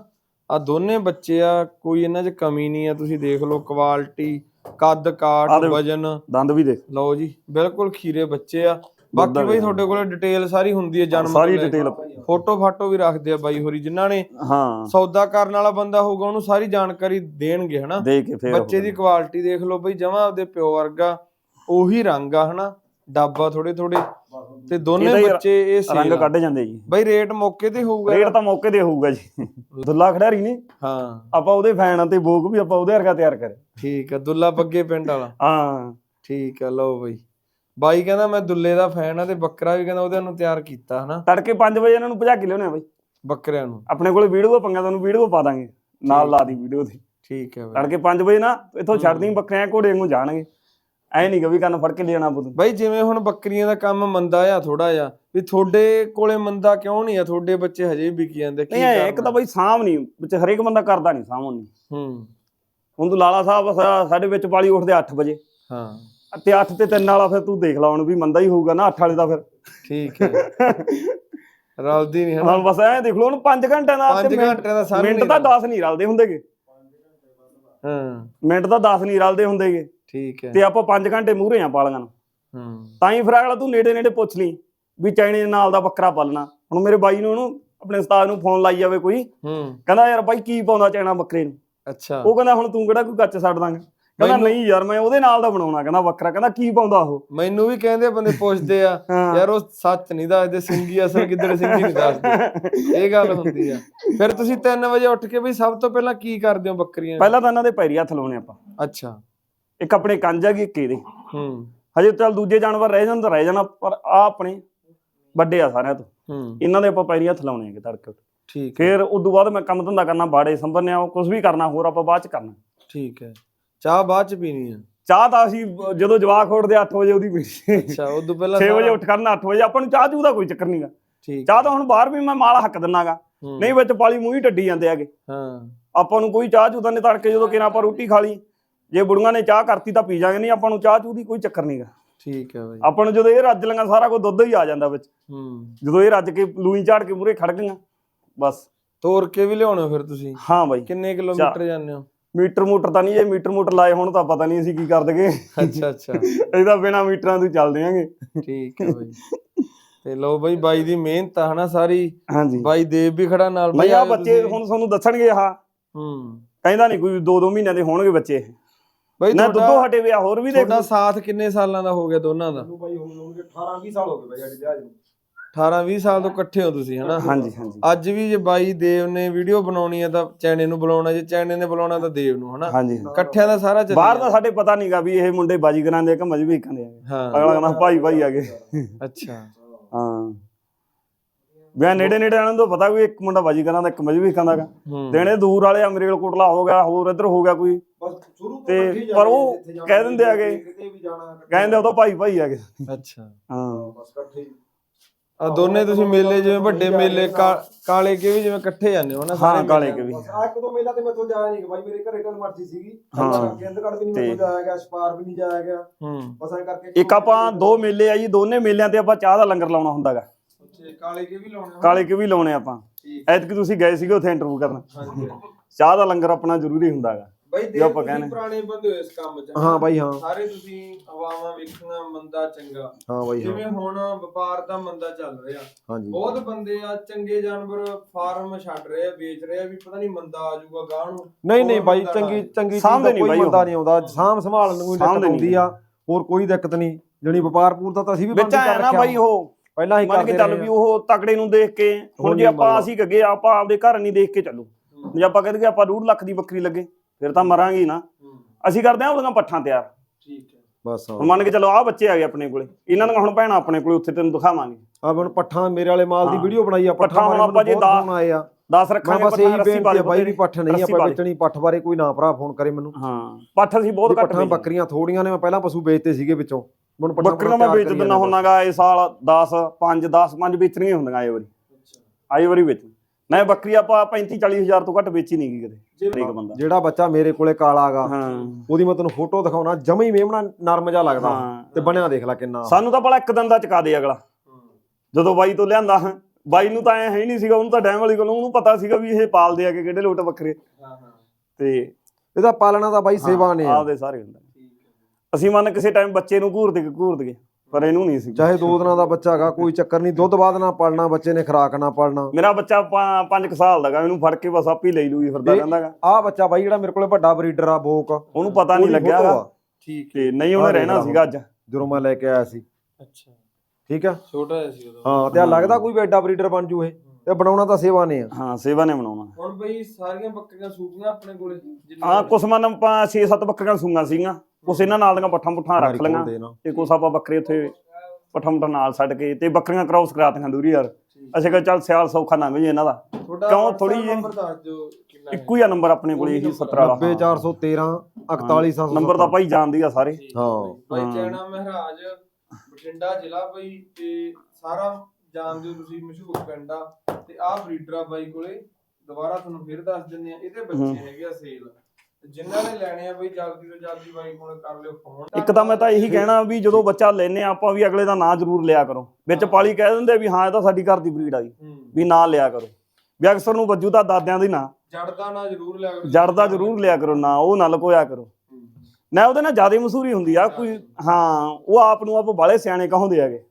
B: ਆ ਦੋਨੇ ਬੱਚੇ ਆ ਕੋਈ ਇਹਨਾਂ 'ਚ ਕਮੀ ਨਹੀਂ ਆ ਤੁਸੀਂ ਦੇਖ ਲਓ ਕੁਆਲਿਟੀ ਕੱਦ ਕਾਠ। ਵਜਨ
A: ਦੰਦ ਵੀ ਦੇਖ
B: ਲਓ ਜੀ ਬਿਲਕੁਲ ਖੀਰੇ ਬੱਚੇ ਆ ਬਾਕੀ ਬਾਈ। ਤੁਹਾਡੇ ਕੋਲ ਡਿਟੇਲ ਸਾਰੀ ਹੁੰਦੀ ਹੈ ਜਨਮ
A: ਸਾਰੀ। ਡਿਟੇਲ
B: ਫੋਟੋ ਫਾਟੋ ਵੀ ਰੱਖਦੇ ਆ ਬਾਈ ਹੋਰੀ ਜਿਨ੍ਹਾਂ ਨੇ
A: ਹਾਂ
B: ਸੌਦਾ ਕਰਨ ਵਾਲਾ ਬੰਦਾ ਹੋਊਗਾ ਉਹਨੂੰ ਸਾਰੀ ਜਾਣਕਾਰੀ ਦੇਣਗੇ ਹਨਾ
A: ਦੇ ਕੇ ਫੇਰ
B: ਬੱਚੇ ਦੀ ਕੁਆਲਿਟੀ ਦੇਖ ਲਓ ਬਈ ਜਮਾ ਆਪਦੇ ਪਿਓ ਵਰਗਾ ਉਹੀ ਰੰਗ ਆ ਹਨਾ ਡਾਬਾ ਥੋੜੇ ਥੋੜੇ ਤੇ ਦੋਨੇ
A: ਇਹਦਾ ਹੀ
B: ਬੱਚੇ ਇਹ
A: ਰੰਗ
B: ਸੇਲ ਆ।
A: ਕੱਢ ਜਾਂਦੇ ਜੀ।
B: ਬਈ ਰੇਟ ਮੌਕੇ ਤੇ ਹੋਊਗਾ
A: ਰੇਟ ਤਾਂ ਮੌਕੇ ਤੇ ਹੋਊਗਾ ਜੀ। ਦੁੱਲਾ ਖੜਾਰੀ ਨੇ।
B: ਹਾਂ।
A: ਆਪਾਂ ਉਹਦੇ ਫੈਨ ਆ ਤੇ ਬੋਕ ਵੀ ਆਪਾਂ ਉਹਦੇ ਵਰਗਾ ਤਿਆਰ ਕਰੇ।
B: ਠੀਕ ਆ ਦੁੱਲਾ ਬੱਗੇ ਪਿੰਡ ਵਾਲਾ।
A: ਹਾਂ।
B: ਠੀਕ ਆ ਲਓ ਬਈ। ਬਾਈ ਕਹਿੰਦਾ ਮੈਂ ਦੁੱਲੇ ਦਾ ਫੈਨ ਆ ਤੇ ਬੱਕਰਾ ਵੀ ਕਹਿੰਦਾ ਉਹਦੇ ਨੂੰ ਤਿਆਰ ਕੀਤਾ ਹਨਾ?
A: ਤੜਕੇ 5 ਵਜੇ ਇਹਨਾਂ ਨੂੰ ਭਜਾ ਕੇ ਲਿਆਉਣੇ ਆ ਬਾਈ।
B: ਬੱਕਰਿਆਂ ਨੂੰ।
A: ਆਪਣੇ ਕੋਲੇ ਵੀਡੀਓ ਪੰਗਾ ਤੁਹਾਨੂੰ ਵੀਡੀਓ ਪਾ ਦਾਂਗੇ। ਨਾਲ ਲਾ ਦੀ ਵੀਡੀਓ ਦੀ
B: ਠੀਕ ਹੈ ਬਈ।
A: ਤੜਕੇ 5 ਵਜੇ ਨਾ ਇੱਥੋਂ ਛੱਡਦੀ ਬੱਕਰਿਆਂ ਘੋੜੇ ਨੂੰ ਜਾਣਗੇ। ਐ ਨਹੀਂ ਵੀ ਕੰਨ ਫੜ ਕੇ ਲਿਆਣਾ ਪੁੱਤ
B: ਬਾਈ ਜਿਵੇਂ ਹੁਣ ਬੱਕਰੀਆਂ ਦਾ ਕੰਮ ਮੰਦਾ ਆ ਥੋੜਾ ਜਿਹਾ ਵੀ ਤੁਹਾਡੇ ਕੋਲੇ ਮੰਦਾ ਕਿਉਂ ਨਹੀਂ ਆ? ਤੁਹਾਡੇ ਬੱਚੇ ਹਜੇ ਵੀ ਵਿਕੀ ਜਾਂਦੇ ਕੀ
A: ਨਹੀਂ ਐ ਇੱਕ ਤਾਂ ਬਾਈ ਸਾਂਭ ਨਹੀਂ ਵਿੱਚ ਹਰੇਕ ਬੰਦਾ ਕਰਦਾ ਨਹੀਂ ਸਾਂਭ ਨਹੀਂ
B: ਹੂੰ।
A: ਹੁਣ ਤੂੰ ਲਾਲਾ ਸਾਹਿਬ ਸਾ- ਸਾਡੇ ਵਿੱਚ ਪਾਲੀ ਉੱਠਦੇ 8 ਵਜੇ।
B: ਹਾਂ।
A: ਤੇ 8 ਤੇ 3 ਵਾਲਾ ਫਿਰ ਤੂੰ ਦੇਖ ਲਾ ਹੁਣ ਵੀ ਮੰਦਾ ਹੀ ਹੋਊਗਾ ਨਾ 8 ਵਾਲੇ ਦਾ ਫਿਰ।
B: ਠੀਕ ਹੈ। ਰਲਦੀ ਨਹੀਂ ਹਨਾ।
A: ਹੁਣ ਬਸ ਐ ਦੇਖ ਲਓ ਉਹਨੂੰ 5 ਘੰਟਿਆਂ ਦਾ
B: 5 ਘੰਟੇ ਦਾ ਸਾਨੂੰ
A: ਮਿੰਟ ਤਾਂ 10 ਨਹੀਂ ਰਲਦੇ ਹੁੰਦੇਗੇ
B: ਹਾਂ।
A: ਮਿੰਟ ਤਾਂ 10 ਨਹੀਂ ਰਲਦੇ ਹੁੰਦੇਗੇ
B: ਠੀਕ ਹੈ।
A: ਤੇ ਆਪਾਂ 5 ਘੰਟੇ ਮੂਹਰੇ ਆ ਪਾਲੀਆਂ ਨੂੰ।
B: ਹੂੰ।
A: ਤਾਂ ਹੀ ਫਿਰ ਅਗਲਾ ਤੂੰ ਨੇੜੇ ਨੇੜੇ ਪੁੱਛ ਲਈ ਵੀ ਚਾਈਨੇ ਨਾਲ ਦਾ ਬੱਕਰਾ ਪਾਲਣਾ। ਹੁਣ ਮੇਰੇ ਬਾਈ ਨੂੰ ਉਹਨੂੰ ਆਪਣੇ ਉਸਤਾਦ ਨੂੰ ਫੋਨ ਲਾਈ ਜਾਵੇ ਕੋਈ।
B: ਹੂੰ।
A: ਕਹਿੰਦਾ ਯਾਰ ਬਾਈ ਕੀ ਪਾਉਂਦਾ ਚਾਈਨਾ ਬੱਕਰੇ ਨੂੰ?
B: ਅੱਛਾ।
A: ਉਹ ਕਹਿੰਦਾ ਹੁਣ ਤੂੰ ਕਿਹੜਾ ਕੋਈ ਕੱਚ ਛੱਡ ਦਾਂਗਾ। ਕਹਿੰਦਾ ਨਹੀਂ ਯਾਰ ਮੈਂ ਉਹਦੇ ਨਾਲ ਦਾ ਬਣਾਉਣਾ ਕਹਿੰਦਾ ਬੱਕਰਾ ਕਹਿੰਦਾ ਕੀ ਪਾਉਂਦਾ ਉਹ?
B: ਮੈਨੂੰ ਵੀ ਕਹਿੰਦੇ ਬੰਦੇ ਪੁੱਛਦੇ ਆ। ਯਾਰ ਉਹ ਸੱਚ ਨਹੀਂ ਦੱਸਦੇ ਸਿੰਗੀ ਅਸਲ ਕਿੱਧਰ ਸਿੰਗੀ ਨਹੀਂ ਦੱਸਦੇ। ਇਹ ਗੱਲ ਹੁੰਦੀ ਆ। ਫਿਰ ਤੁਸੀਂ 3 ਵਜੇ ਉੱਠ ਕੇ ਵੀ ਸਭ ਤੋਂ ਪਹਿਲਾਂ ਕੀ ਕਰਦੇ ਹੋ ਬੱਕਰੀਆਂ?
A: ਪਹਿਲਾਂ ਤਾਂ ਇਹਨਾਂ ਦੇ ਪੈਰੀ ਹੱਥ ਲਾਉਣੇ ਆਪਾਂ।
B: ਅੱਛਾ।
A: ਇੱਕ ਆਪਣੇ ਕੰਜ ਹੈਗੀ ਇੱਕ ਇਹਦੇ।
B: ਹੂੰ।
A: ਹਜੇ ਚੱਲ ਦੂਜੇ ਜਾਨਵਰ ਰਹਿ ਤਾਂ ਰਹਿ ਜਾਣਾ ਪਰ ਆ ਆਪਣੇ ਵੱਡੇ ਆ ਸਾਰਿਆਂ ਤੋਂ।
B: ਹੂੰ।
A: ਇਹਨਾਂ ਦੇ ਆਪਾਂ ਪੈਰੀ ਹੱਥ ਲਾਉਣੇ ਹੈਗੇ ਤੜਕੇ।
B: ਠੀਕ
A: ਫਿਰ ਉਸ ਤੋਂ ਬਾਅਦ ਮੈਂ ਕੰਮ ਧੰਦਾ ਕਰਨਾ ਬਾੜੇ ਸੰਭਰਨੇ ਆ ਕੁਝ ਵੀ ਕਰਨਾ ਹੋਰ ਆਪਾਂ ਬਾਅਦ ਚ ਕਰਨਾ।
B: ਠੀਕ ਹੈ। ਚਾਹ ਬਾਅਦ ਚ ਪੀਣੀ ਆ।
A: ਚਾਹ ਤਾਂ ਅਸੀਂ ਜਦੋਂ ਜਵਾਕ ਉੱਠਦੇ 8 ਵਜੇ ਉਹਦੀ ਪੀਣੀ।
B: ਅੱਛਾ ਉਦੋਂ ਪਹਿਲਾਂ
A: 6 ਵਜੇ ਉੱਠ ਕਰਨਾ 8 ਵਜੇ ਆਪਾਂ ਨੂੰ ਚਾਹ ਚੂ ਦਾ ਕੋਈ ਚੱਕਰ ਨਹੀਂਗਾ
B: ਠੀਕ
A: ਚਾਹ ਤਾਂ ਹੁਣ ਬਾਹਰ ਵੀ ਮੈਂ ਮਾਲ ਹੱਕ ਦਿੰਨਾਗਾ। ਨਹੀਂ ਵਿੱਚ ਪਾਲੀ ਮੂੰਹ ਹੀ ਟੱਡੀ ਜਾਂਦੇ ਹੈਗੇ।
B: ਹਾਂ।
A: ਆਪਾਂ ਨੂੰ ਕੋਈ ਚਾਹ ਚੂ ਤਾਂ ਨਹੀਂ ਤੜਕੇ ਜਦੋਂ ਕਿਨਾ ਆਪਾਂ ਰੋਟੀ ਖਾ ਲਈ। ਜੇ ਬੁੜੀਆਂ ਨੇ ਚਾਹ ਕਰਤੀ ਤਾਂ ਪੀ ਜਾਗੇ ਨਹੀਂ ਆਪਾਂ ਨੂੰ ਚਾਹ ਚੂ ਦੀ ਕੋਈ ਚੱਕਰ ਨਹੀਂਗਾ
B: ਠੀਕ ਹੈ ਬਾਈ।
A: ਆਪਾਂ ਨੂੰ ਜਦੋਂ ਇਹ ਰੱਜ ਲੰਗਾ ਸਾਰਾ ਕੁਝ ਦੁੱਧ ਹੀ ਆ ਜਾਂਦਾ ਵਿੱਚ।
B: ਹੂੰ।
A: ਜਦੋਂ ਇਹ ਰੱਜ ਕੇ ਲੂਈ ਝਾੜ ਕੇ ਮੂਰੇ ਖੜ ਗਈਆਂ ਬਸ।
B: ਤੋਰ ਕੇ ਵੀ ਲਿਆਉਣੇ ਫਿਰ ਤੁਸੀਂ?
A: ਹਾਂ ਬਾਈ।
B: ਕਿੰਨੇ ਕਿਲੋਮੀਟਰ ਜਾਂਦੇ ਹੋ?
A: ਮੀਟਰ ਮੂਟਰ ਤਾਂ ਨਹੀਂ ਇਹ ਮੀਟਰ ਮੂਟਰ ਲਾਏ ਹੁਣ ਤਾਂ ਪਤਾ ਨਹੀਂ ਅਸੀਂ ਕੀ ਕਰ ਦਗੇ।
B: ਅੱਛਾ ਅੱਛਾ।
A: ਇਹਦਾ ਬਿਨਾ ਮੀਟਰਾਂ ਤੋਂ ਚੱਲਦੇ ਆਂਗੇ।
B: ਠੀਕ ਹੈ ਬਾਈ। ਤੇ ਲਓ ਬਾਈ ਬਾਈ ਦੀ ਮਿਹਨਤ ਆ ਹਨਾ ਸਾਰੀ।
A: ਹਾਂਜੀ।
B: ਬਾਈ ਦੇਵ ਵੀ ਖੜਾ ਨਾਲ
A: ਮੈਂ ਆ ਬੱਚੇ। ਹੁਣ ਤੁਹਾਨੂੰ ਦੱਸਣਗੇ ਆਹ।
B: ਹੂੰ।
A: ਕਹਿੰਦਾ ਨਹੀਂ ਕੋਈ 2-2 ਮਹੀਨਿਆਂ ਦੇ ਹੋਣਗੇ ਬੱਚੇ।
B: ਬਾਈ
A: ਨਾ ਦੁੱਧੋਂ ਹਟੇ ਵਿਆ ਹੋਰ ਵੀ ਦੇਖ
B: ਤੁਹਾਡਾ ਸਾਥ ਕਿੰਨੇ ਸਾਲਾਂ ਦਾ ਹੋ ਗਿਆ ਦੋਨਾਂ ਦਾ?
C: ਬਾਈ ਹੁਣ ਹੋਣਗੇ 18 20 ਸਾਲ ਹੋ ਗਏ ਬਾਈ ਸਾਡੇ ਵਿਆਹ ਨੂੰ
B: 18 20 ਸਾਲ ਤੋਂ ਇਕੱਠੇ ਹੋ ਤੁਸੀਂ ਹਨਾ?
A: ਹਾਂਜੀ ਹਾਂਜੀ।
B: ਅੱਜ ਵੀ ਜੇ ਬਾਈ ਦੇਵ ਨੇ ਵੀਡੀਓ ਬਣਾਉਣੀ ਹੈ ਤਾਂ ਚੈਨੇ ਨੂੰ ਬੁਲਾਉਣਾ ਜੇ ਚੈਨੇ ਨੇ ਬੁਲਾਉਣਾ ਤਾਂ ਦੇਵ ਨੂੰ ਹਨਾ?
A: ਹਾਂਜੀ
B: ਇਕੱਠਿਆਂ ਦਾ ਸਾਰਾ ਚੱਲੀ
A: ਬਾਹਰ ਦਾ ਸਾਡੇ ਪਤਾ ਨਹੀਂਗਾ ਵੀ ਇਹ ਮੁੰਡੇ ਬਾਜੀਗਰਾਂ ਦੇ ਕਿ ਮਜਬੀਕਾਂ ਦੇ ਆ।
B: ਹਾਂ।
A: ਅਗਲਾ ਕਹਿੰਦਾ ਭਾਈ ਭਾਈ ਆ ਗਏ।
B: ਅੱਛਾ।
A: ਹਾਂ। ਵਿਆਹ ਨੇੜੇ ਨੇੜੇ ਆਣ ਤੋਂ ਪਤਾ ਵੀ ਇੱਕ ਮੁੰਡਾ ਬਾਜੀਗਰਾਂ ਦਾ ਇੱਕ ਮਜਬੀਕਾਂ ਦਾ ਗਾ।
B: ਹੂੰ।
A: ਦੇਣੇ ਦੂਰ ਵਾਲੇ ਅਮਰੇਲ ਕੋਟਲਾ ਹੋ ਗਿਆ ਹੋਰ ਇੱਧਰ ਹੋ ਗਿਆ ਕੋਈ।
C: ਬਸ ਸ਼ੁਰੂ ਤੋਂ
A: ਪਰ ਉਹ ਕਹਿ ਦਿੰਦੇ ਆਗੇ,
C: ਵੀ
A: ਕਹਿੰਦੇ ਉਹ ਤਾਂ ਭਾਈ ਭਾਈ ਆ ਗਏ।
B: ਅੱਛਾ।
A: ਹਾਂ।
C: ਬਸ ਇਕੱਠੇ ਹੀ।
B: ਆ ਦੋਨੇ ਤੁਸੀਂ ਮੇਲੇ ਜਿਵੇਂ ਵੱਡੇ ਮੇਲੇ ਕਾ- ਕਾਲੇ ਕੇ ਵੀ ਜਿਵੇਂ ਇਕੱਠੇ ਜਾਂਦੇ ਹੋ ਨਾ
A: ਹਾਂ ਕਾਲੇ ਕੇ ਵੀ।
C: ਬਸ ਆ ਇੱਕ ਦੋ ਮੇਲਾ ਤੇ ਮੈਥੋਂ ਜਾਇਆ ਨਹੀਂ ਬਾਈ ਮੇਰੇ ਘਰੇ ਕੱਲ ਮਰਜ਼ੀ ਸੀਗੀ।
A: ਹਾਂ।
C: ਗੇਂਦਗੜ ਵੀ ਨਹੀਂ
A: ਤੇ-
C: ਮੈਥੋਂ ਜਾਇਆ ਗਿਆ ਸਪਾਰ ਵੀ ਨਹੀਂ ਜਾਇਆ ਗਿਆ।
B: ਹੂੰ।
C: ਬਸ ਐ ਕਰਕੇ
A: ਇੱਕ ਆਪਾਂ ਦੋ ਮੇਲੇ ਆ ਜੀ ਦੋਨੇ ਮੇਲਿਆਂ ਤੇ ਆਪਾਂ ਚਾਹ ਦਾ ਲੰਗਰ ਲਾਉਣਾ ਹੁੰਦਾਗਾ।
B: ਅੱਛਾ ਕਾਲੇ ਕੇ ਵੀ ਲਾਉਣੇ
A: ਕਾਲੇ ਕੇ ਵੀ ਲਾਉਣੇ ਆਪਾਂ।
B: ਠੀਕ।
A: ਐਤਕੀ ਤੁਸੀਂ ਗਏ ਸੀਗੇ ਉੱਥੇ ਇੰਟਰਵਿਊ ਕਰਨ।
B: ਹਾਂਜੀ।
A: ਚਾਹ ਦਾ ਲੰਗਰ ਆਪਣਾ ਜ਼ਰੂਰੀ ਹੁੰਦਾਗਾ।
B: ਬਾਈ
A: ਜੋ
B: ਦੇਵ
A: ਆਪਾਂ
B: ਤੁਸੀਂ
A: ਕਹਿੰਦੇ।
B: ਪੁਰਾਣੇ ਬੰਦੇ ਹੋ ਇਸ ਕੰਮ 'ਚ।
C: ਹਾਂ ਬਾਈ ਹਾਂ।
B: ਸਾਰੇ ਤੁਸੀਂ ਹਵਾਵਾਂ ਵੇਖੀਆਂ ਮੰਦਾ ਚੰਗਾ।
C: ਹਾਂ ਬਾਈ ਹਾਂ।
B: ਜਿਵੇਂ ਹੁਣ ਵਪਾਰ ਦਾ ਮੰਦਾ ਚੱਲ ਰਿਹਾ।
C: ਹਾਂਜੀ।
B: ਬਹੁਤ ਬੰਦੇ ਆ ਚੰਗੇ ਜਾਨਵਰ ਫਾਰਮ ਛੱਡ ਰਹੇ ਆ ਵੇਚ ਰਹੇ ਆ ਵੀ ਪਤਾ ਨਹੀਂ ਮੰਦਾ ਆ ਜਾਊਗਾ ਗਾਂ ਨੂੰ।
C: ਨਹੀਂ ਨਹੀਂ
B: ਬੰਦਾ
C: ਚੰਗੀ ਚੰਗੀ ਚੀਜ਼
A: ਸਾਂਭਦੇ
C: ਦਾ ਕੋਈ
A: ਬਾਈ
C: ਬੰਦਾ। ਨਹੀਂ ਆਉਂਦਾ। ਸਾਂਭ ਸੰਭਾਲਣ ਨੂੰ ਕੋਈ ਦਿੱਕਤ
A: ਸਾਂਭਦੇ
C: ਆਉਂਦੀ। ਆ। ਹੋਰ ਕੋਈ ਦਿੱਕਤ ਨਹੀਂ। ਜਣੀ ਵਪਾਰ ਪੂਰ ਦਾ ਤਾਂ ਅਸੀਂ ਵੀ ਬੰਦ
A: ਵਿੱਚ
C: ਕਰ
A: ਆਇਆ ਨਾ
C: ਰੱਖਿਆ।
A: ਬਾਈ ਉਹ।
C: ਪਹਿਲਾਂ ਹੀ
A: ਮੰਨ ਕੇ
C: ਕਰਦੇ
A: ਚੱਲ ਵੀ। ਉਹ ਤਕੜੇ ਨੂੰ ਦੇਖ ਕੇ ਹੁਣ ਜੇ
C: ਨਹੀਂ
A: ਆਪਾਂ
C: ਮੰਨਦਾ।
A: ਅਸੀਂ ਕਹਗੇ ਆਪਾਂ ਆਪਦੇ ਘਰ ਨਹੀਂ ਦੇਖ ਕੇ ਚੱਲੂ। ਜੇ ਆਪਾਂ ਕਹਿੰਦੇ ਆਪਾਂ 2 ਲੱਖ ਦੀ ਬੱਕਰੀ ਲੱਗੇ। ਫਿਰ ਤਾਂ ਮਰਾਂਗੇ ਹੀ। ਨਾ ਅਸੀਂ ਕਰਦੇ ਆ ਉਹਦੀਆਂ ਪੱਠਾਂ ਤਿਆਰ।
B: ਠੀਕ ਹੈ।
C: ਬਸ
A: ਹੁਣ ਮੰਨ ਕੇ ਚੱਲੋ ਆਹ ਬੱਚੇ ਆ ਗਏ ਆਪਣੇ ਕੋਲੇ। ਇਹਨਾਂ ਦੀਆਂ ਹੁਣ ਭੈਣਾਂ ਆਪਣੇ ਕੋਲੇ ਉੱਥੇ ਤੈਨੂੰ ਦਿਖਾਵਾਂਗੇ।
C: ਆ ਹੁਣ ਪੱਠਾਂ ਮੇਰੇ ਵਾਲੇ ਮਾਲ ਦੀ। ਵੀਡੀਓ ਬਣਾਈ ਆ
A: ਪੱਠਾਂ ਹੁਣ ਆਪਾਂ ਜੇ
C: ਬਹੁਤ
A: ਦਾ-
C: ਫੋਨ ਆਏ ਆ।
A: 10
C: ਮੈਂ
A: ਰੱਖਾਂਗੇ
C: ਬਸ ਇਹੀ ਬੇਨਤੀ ਆ ਬਾਈ ਵੀ ਪੱਠ ਨਹੀਂ ਆਪਾਂ। ਵੇਚਣੀ ਪੱਠ ਬਾਰੇ ਕੋਈ ਨਾ ਭਰਾ ਫੋਨ ਕਰੇ ਮੈਨੂੰ।
A: ਹਾਂ ਪੱਠ ਅਸੀਂ ਬਹੁਤ ਘੱਟ
C: ਪੱਠਾਂ। ਬੱਕਰੀਆਂ ਥੋੜੀਆਂ ਨੇ ਮੈਂ ਪਹਿਲਾਂ ਪਸ਼ੂ ਵੇਚਦੇ ਸੀਗੇ ਵਿੱਚੋਂ। ਹੁਣ ਪੱਠਾਂ
A: ਬੱਕਰੀਆਂ ਮੈਂ ਵੇਚ ਦਿੰਦਾ ਹੁੰਨਾਗਾ ਇਹ ਸਾਲ 10 5 10 5 ਵੇਚਣੀਆਂ ਹੁੰਦੀਆਂ ਆਏ ਵਾਰੀ।
B: ਅੱਛਾ।
A: ਆਏ ਵਾਰੀ ਵੇਚ। ਮੈਂ ਬੱਕਰੀ ਆਪਾਂ 35 40 ਹਜ਼ਾਰ ਤੋਂ ਘੱਟ ਵੇਚੀ ਨਹੀਂ ਗਈ ਕਦੇ। ਬੰਦਾ।
C: ਜਿਹੜਾ ਬੱਚਾ ਮੇਰੇ ਕੋਲੇ ਕਾਲਾ ਗਾ
A: ਹਾਂ।
C: ਉਹਦੀ ਮੈਂ ਤੈਨੂੰ ਫੋਟੋ ਦਿਖਾਉਣਾ ਜਮਾ ਹੀ ਮੇਮਣਾ ਨਰਮ ਜਿਹਾ ਲੱਗਦਾ। ਤੇ ਬਣਿਆ ਦੇਖ ਲੈ ਕਿੰਨਾ।
A: ਸਾਨੂੰ ਤਾਂ ਭਲਾ ਇੱਕ ਦਿਨ ਦਾ ਚਕਾ ਦੇ ਅਗਲਾ। ਜਦੋਂ ਬਾਈ ਤੋਂ ਲਿਆਂਦਾ ਬਾਈ ਨੂੰ ਤਾਂ ਐ ਹੈ ਹੀ ਨਹੀਂ ਸੀਗਾ ਉਹਨੂੰ ਤਾਂ ਡੈਮ ਵਾਲੀ ਕੋਲੋਂ ਉਹਨੂੰ ਪਤਾ ਸੀਗਾ ਵੀ ਇਹ ਪਾਲਦੇ ਆ ਕਿ ਕਿਹੜੇ ਲੋਟ
B: ਹਾਂ
A: ਤੇ
C: ਇਹਦਾ ਪਾਲਣਾ ਤਾਂ ਬਾਈ ਸੇਵਾ ਨੇ।
A: ਆਪਦੇ ਸਾਰੇ ਹੁੰਦੇ ਅਸੀਂ ਮੰਨ ਕਿਸੇ ਟਾਈਮ ਬੱਚੇ ਨੂੰ ਘੂਰਦੇ ਘੂਰਦੇ ਪਰ ਇਹਨੂੰ ਨਹੀਂ ਸੀ
C: ਚਾਹੇ ਦੋ ਦਿਨਾਂ ਦਾ ਬੱਚਾ ਹੈਗਾ ਕੋਈ ਚੱਕਰ ਨਹੀਂ ਦੁੱਧ ਬਾਅਦ ਨਾ ਪੜਨਾ ਬੱਚੇ ਨੇ ਖਰਾਕ ਨਾ ਪੜਨਾ
A: ਮੇਰਾ ਬੱਚਾ 5 ਸਾਲ ਦਾ ਗਾ ਇਹਨੂੰ ਫੜ ਕੇ ਬਸ ਆਪੀ ਲਈ ਲੂਈ ਫਿਰਦਾ ਰਹਿੰਦਾਗਾ
C: ਆਹ ਬੱਚਾ ਬਾਈ ਜਿਹੜਾ ਮੇਰੇ ਕੋਲੇ ਵੱਡਾ ਬਰੀਡਰ ਆ ਬੋਕ।
A: ਉਹਨੂੰ ਪਤਾ ਨਹੀਂ ਲੱਗਿਆ
B: ਠੀਕ ਹੈ।
A: ਤੇ ਨਹੀਂ ਉਹਨੇ ਰਹਿਣਾ ਸੀਗਾ ਅੱਜ।
C: ਜਦੋਂ ਮੈਂ ਲੈ ਕੇ ਆਇਆ ਸੀ।
B: ਅੱਛਾ।
C: ਠੀਕ ਆ?
B: ਛੋਟਾ ਜਿਹਾ ਸੀ ਉਦੋਂ।
C: ਹਾਂ ਤੇ ਆ ਲੱਗਦਾ ਕੋਈ ਵੱਡਾ ਬਰੀਡਰ ਬਣ ਜੂ ਇਹ। ਤੇ ਬਣਾਉਣਾ ਤਾਂ ਸੇਵਾ ਨੇ ਆ।
A: ਹਾਂ ਸੇਵਾ ਨੇ ਬਣਾਉਣਾ।
B: ਹੁਣ ਬਈ ਸਾਰੀਆਂ ਬੱਕਰੀਆਂ ਸੂਪੀਆਂ ਆਪਣੇ ਕੋਲੇ
A: ਹਾਂ ਕੁਛ ਮਨ ਆਪਾਂ 6-7 ਬੱਕਰੀਆਂ ਸੂਈਆਂ ਸੀਗੀਆਂ। ਕੁਛ ਇਹਨਾਂ ਨਾਲ ਦੀਆਂ ਪੱਠਾਂ ਪੁੱਠਾਂ ਰੱਖ
C: ਨਾ।
A: ਤੇ ਕੁਛ ਆਪਾਂ ਬੱਕਰੇ ਉੱਥੇ ਪੱਠਾਂ ਪੁੱਠਾਂ ਨਾਲ ਛੱਡ ਕੇ ਤੇ ਬੱਕਰੀਆਂ ਕ੍ਰਾਸ ਕਰਾਤੀਆਂ ਦੂਰੀ ਯਾਰ। ਅਸੀਂ ਕਿਹਾ ਚੱਲ ਸਿਆਲ ਸੌਖਾ ਲੰਘ ਜੇ ਇਹਨਾਂ ਦਾ। ਕਿਉਂ
B: WhatsApp
A: ਥੋੜ੍ਹੀ ਜਿਹੀ-
B: ਨੰਬਰ ਦੱਸ ਦਿਓ ਕਿੰਨਾ ਹੈ?
A: ਇੱਕੋ ਹੀ ਆ ਨੰਬਰ ਆਪਣੇ ਕੋਲ ਇਹੀ 70 ਵਾਲਾ
C: 90413 41700
A: ਨੰਬਰ ਤਾਂ ਭਾਈ ਜਾਣਦੀ ਆ ਸਾਰੇ।
B: ਹੈ।
C: ਹਾਂ।
B: ਚੈਣਾ ਮਹਾਰਾਜ ਬਠਿੰਡਾ ਜ਼ਿਲ੍ਹਾ ਬਈ ਤੇ ਸਾਰਾ ਜਾਣਦੇ ਹੋ ਤੁਸੀਂ ਮਸ਼ਹੂਰ ਪਿੰਡ ਆ। ਤੇ ਆਹ ਬਰੀਡਰ ਆ ਬਾਈ ਕੋਲੇ ਦੁਬਾਰਾ ਤੁਹਾਨੂੰ ਫਿਰ ਦੱਸ ਦਿੰਦੇ ਆ ਇਹਦੇ ਬੱਚੇ। ਹੈਗੇ ਆ ਸੇਲ। ਜਿਨ੍ਹਾਂ ਨੇ ਲੈਣੇ ਆ ਬਈ ਜਲਦੀ ਤੋਂ ਜਲਦੀ ਬਾਈ ਕੋਲੇ ਕਰ ਲਿਓ ਫੋਨ
A: ਇੱਕ ਤਾਂ ਮੈਂ ਤਾਂ ਇਹੀ ਕਹਿਣਾ ਵੀ ਜਦੋਂ ਬੱਚਾ ਲੈਨੇ ਆ ਆਪਾਂ ਵੀ ਅਗਲੇ ਦਾ ਨਾਂ ਜ਼ਰੂਰ ਲਿਆ ਕਰੋ। ਵਿੱਚ ਪਾਲੀ ਕਹਿ ਦਿੰਦੇ ਵੀ ਹਾਂ ਇਹ ਤਾਂ ਸਾਡੀ ਘਰ ਦੀ ਬਰੀਡ ਆ ਜੀ।
B: ਹੂੰ।
A: ਵੀ ਨਾਂ ਲਿਆ ਕਰੋ। ਵੀ ਅਕਸਰ ਨੂੰ ਵੱਜੂ ਤਾਂ ਦਾਦਿਆਂ ਦੀ ਨਾਂ।
B: ਜੜ ਦਾ ਨਾ ਜ਼ਰੂਰ ਲਿਆ ਕਰੋ।
A: ਜੜ ਦਾ ਜ਼ਰੂਰ ਲਿਆ ਕਰੋ ਨਾਂ ਉਹ ਨਾ ਲਕੋਇਆ ਕਰੋ।
B: ਹੂੰ।
A: ਨਾ ਉਹਦੇ ਨਾਲ ਜ਼ਿਆਦਾ ਮਸ਼ਹੂਰੀ ਹੁੰਦੀ ਆ ਕੋਈ ਹਾਂ ਉਹ ਆਪ ਨੂੰ ਆਪ ਬਾਲੇ ਸਿਆਣੇ ਕਹਾਉਂਦੇ ਹੈਗੇ।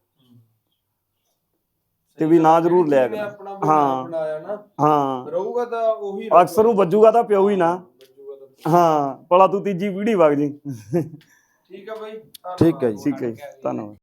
A: ਤੇ ਵੀ ਨਾਂ ਜ਼ਰੂਰ ਲਿਆ ਕਰੋ।
B: ਆਪਣਾ
A: ਹਾਂ।
B: ਬਣਾਇਆ ਨਾ
A: ਹਾਂ।
B: ਰਹੂਗਾ ਤਾਂ ਉਹੀ
A: ਅਕਸਰ ਨੂੰ ਵੱਜੂਗਾ ਤਾਂ ਪਿਓ ਹੀ ਨਾ। ਹਾਂ। ਭਲਾ ਤੂੰ ਤੀਜੀ ਪੀੜ੍ਹੀ ਵਗ ਜੀ।
B: ਠੀਕ ਆ ਬਾਈ
C: ਠੀਕ ਹੈ ਜੀ।
A: ਠੀਕ ਹੈ ਜੀ। ਧੰਨਵਾਦ।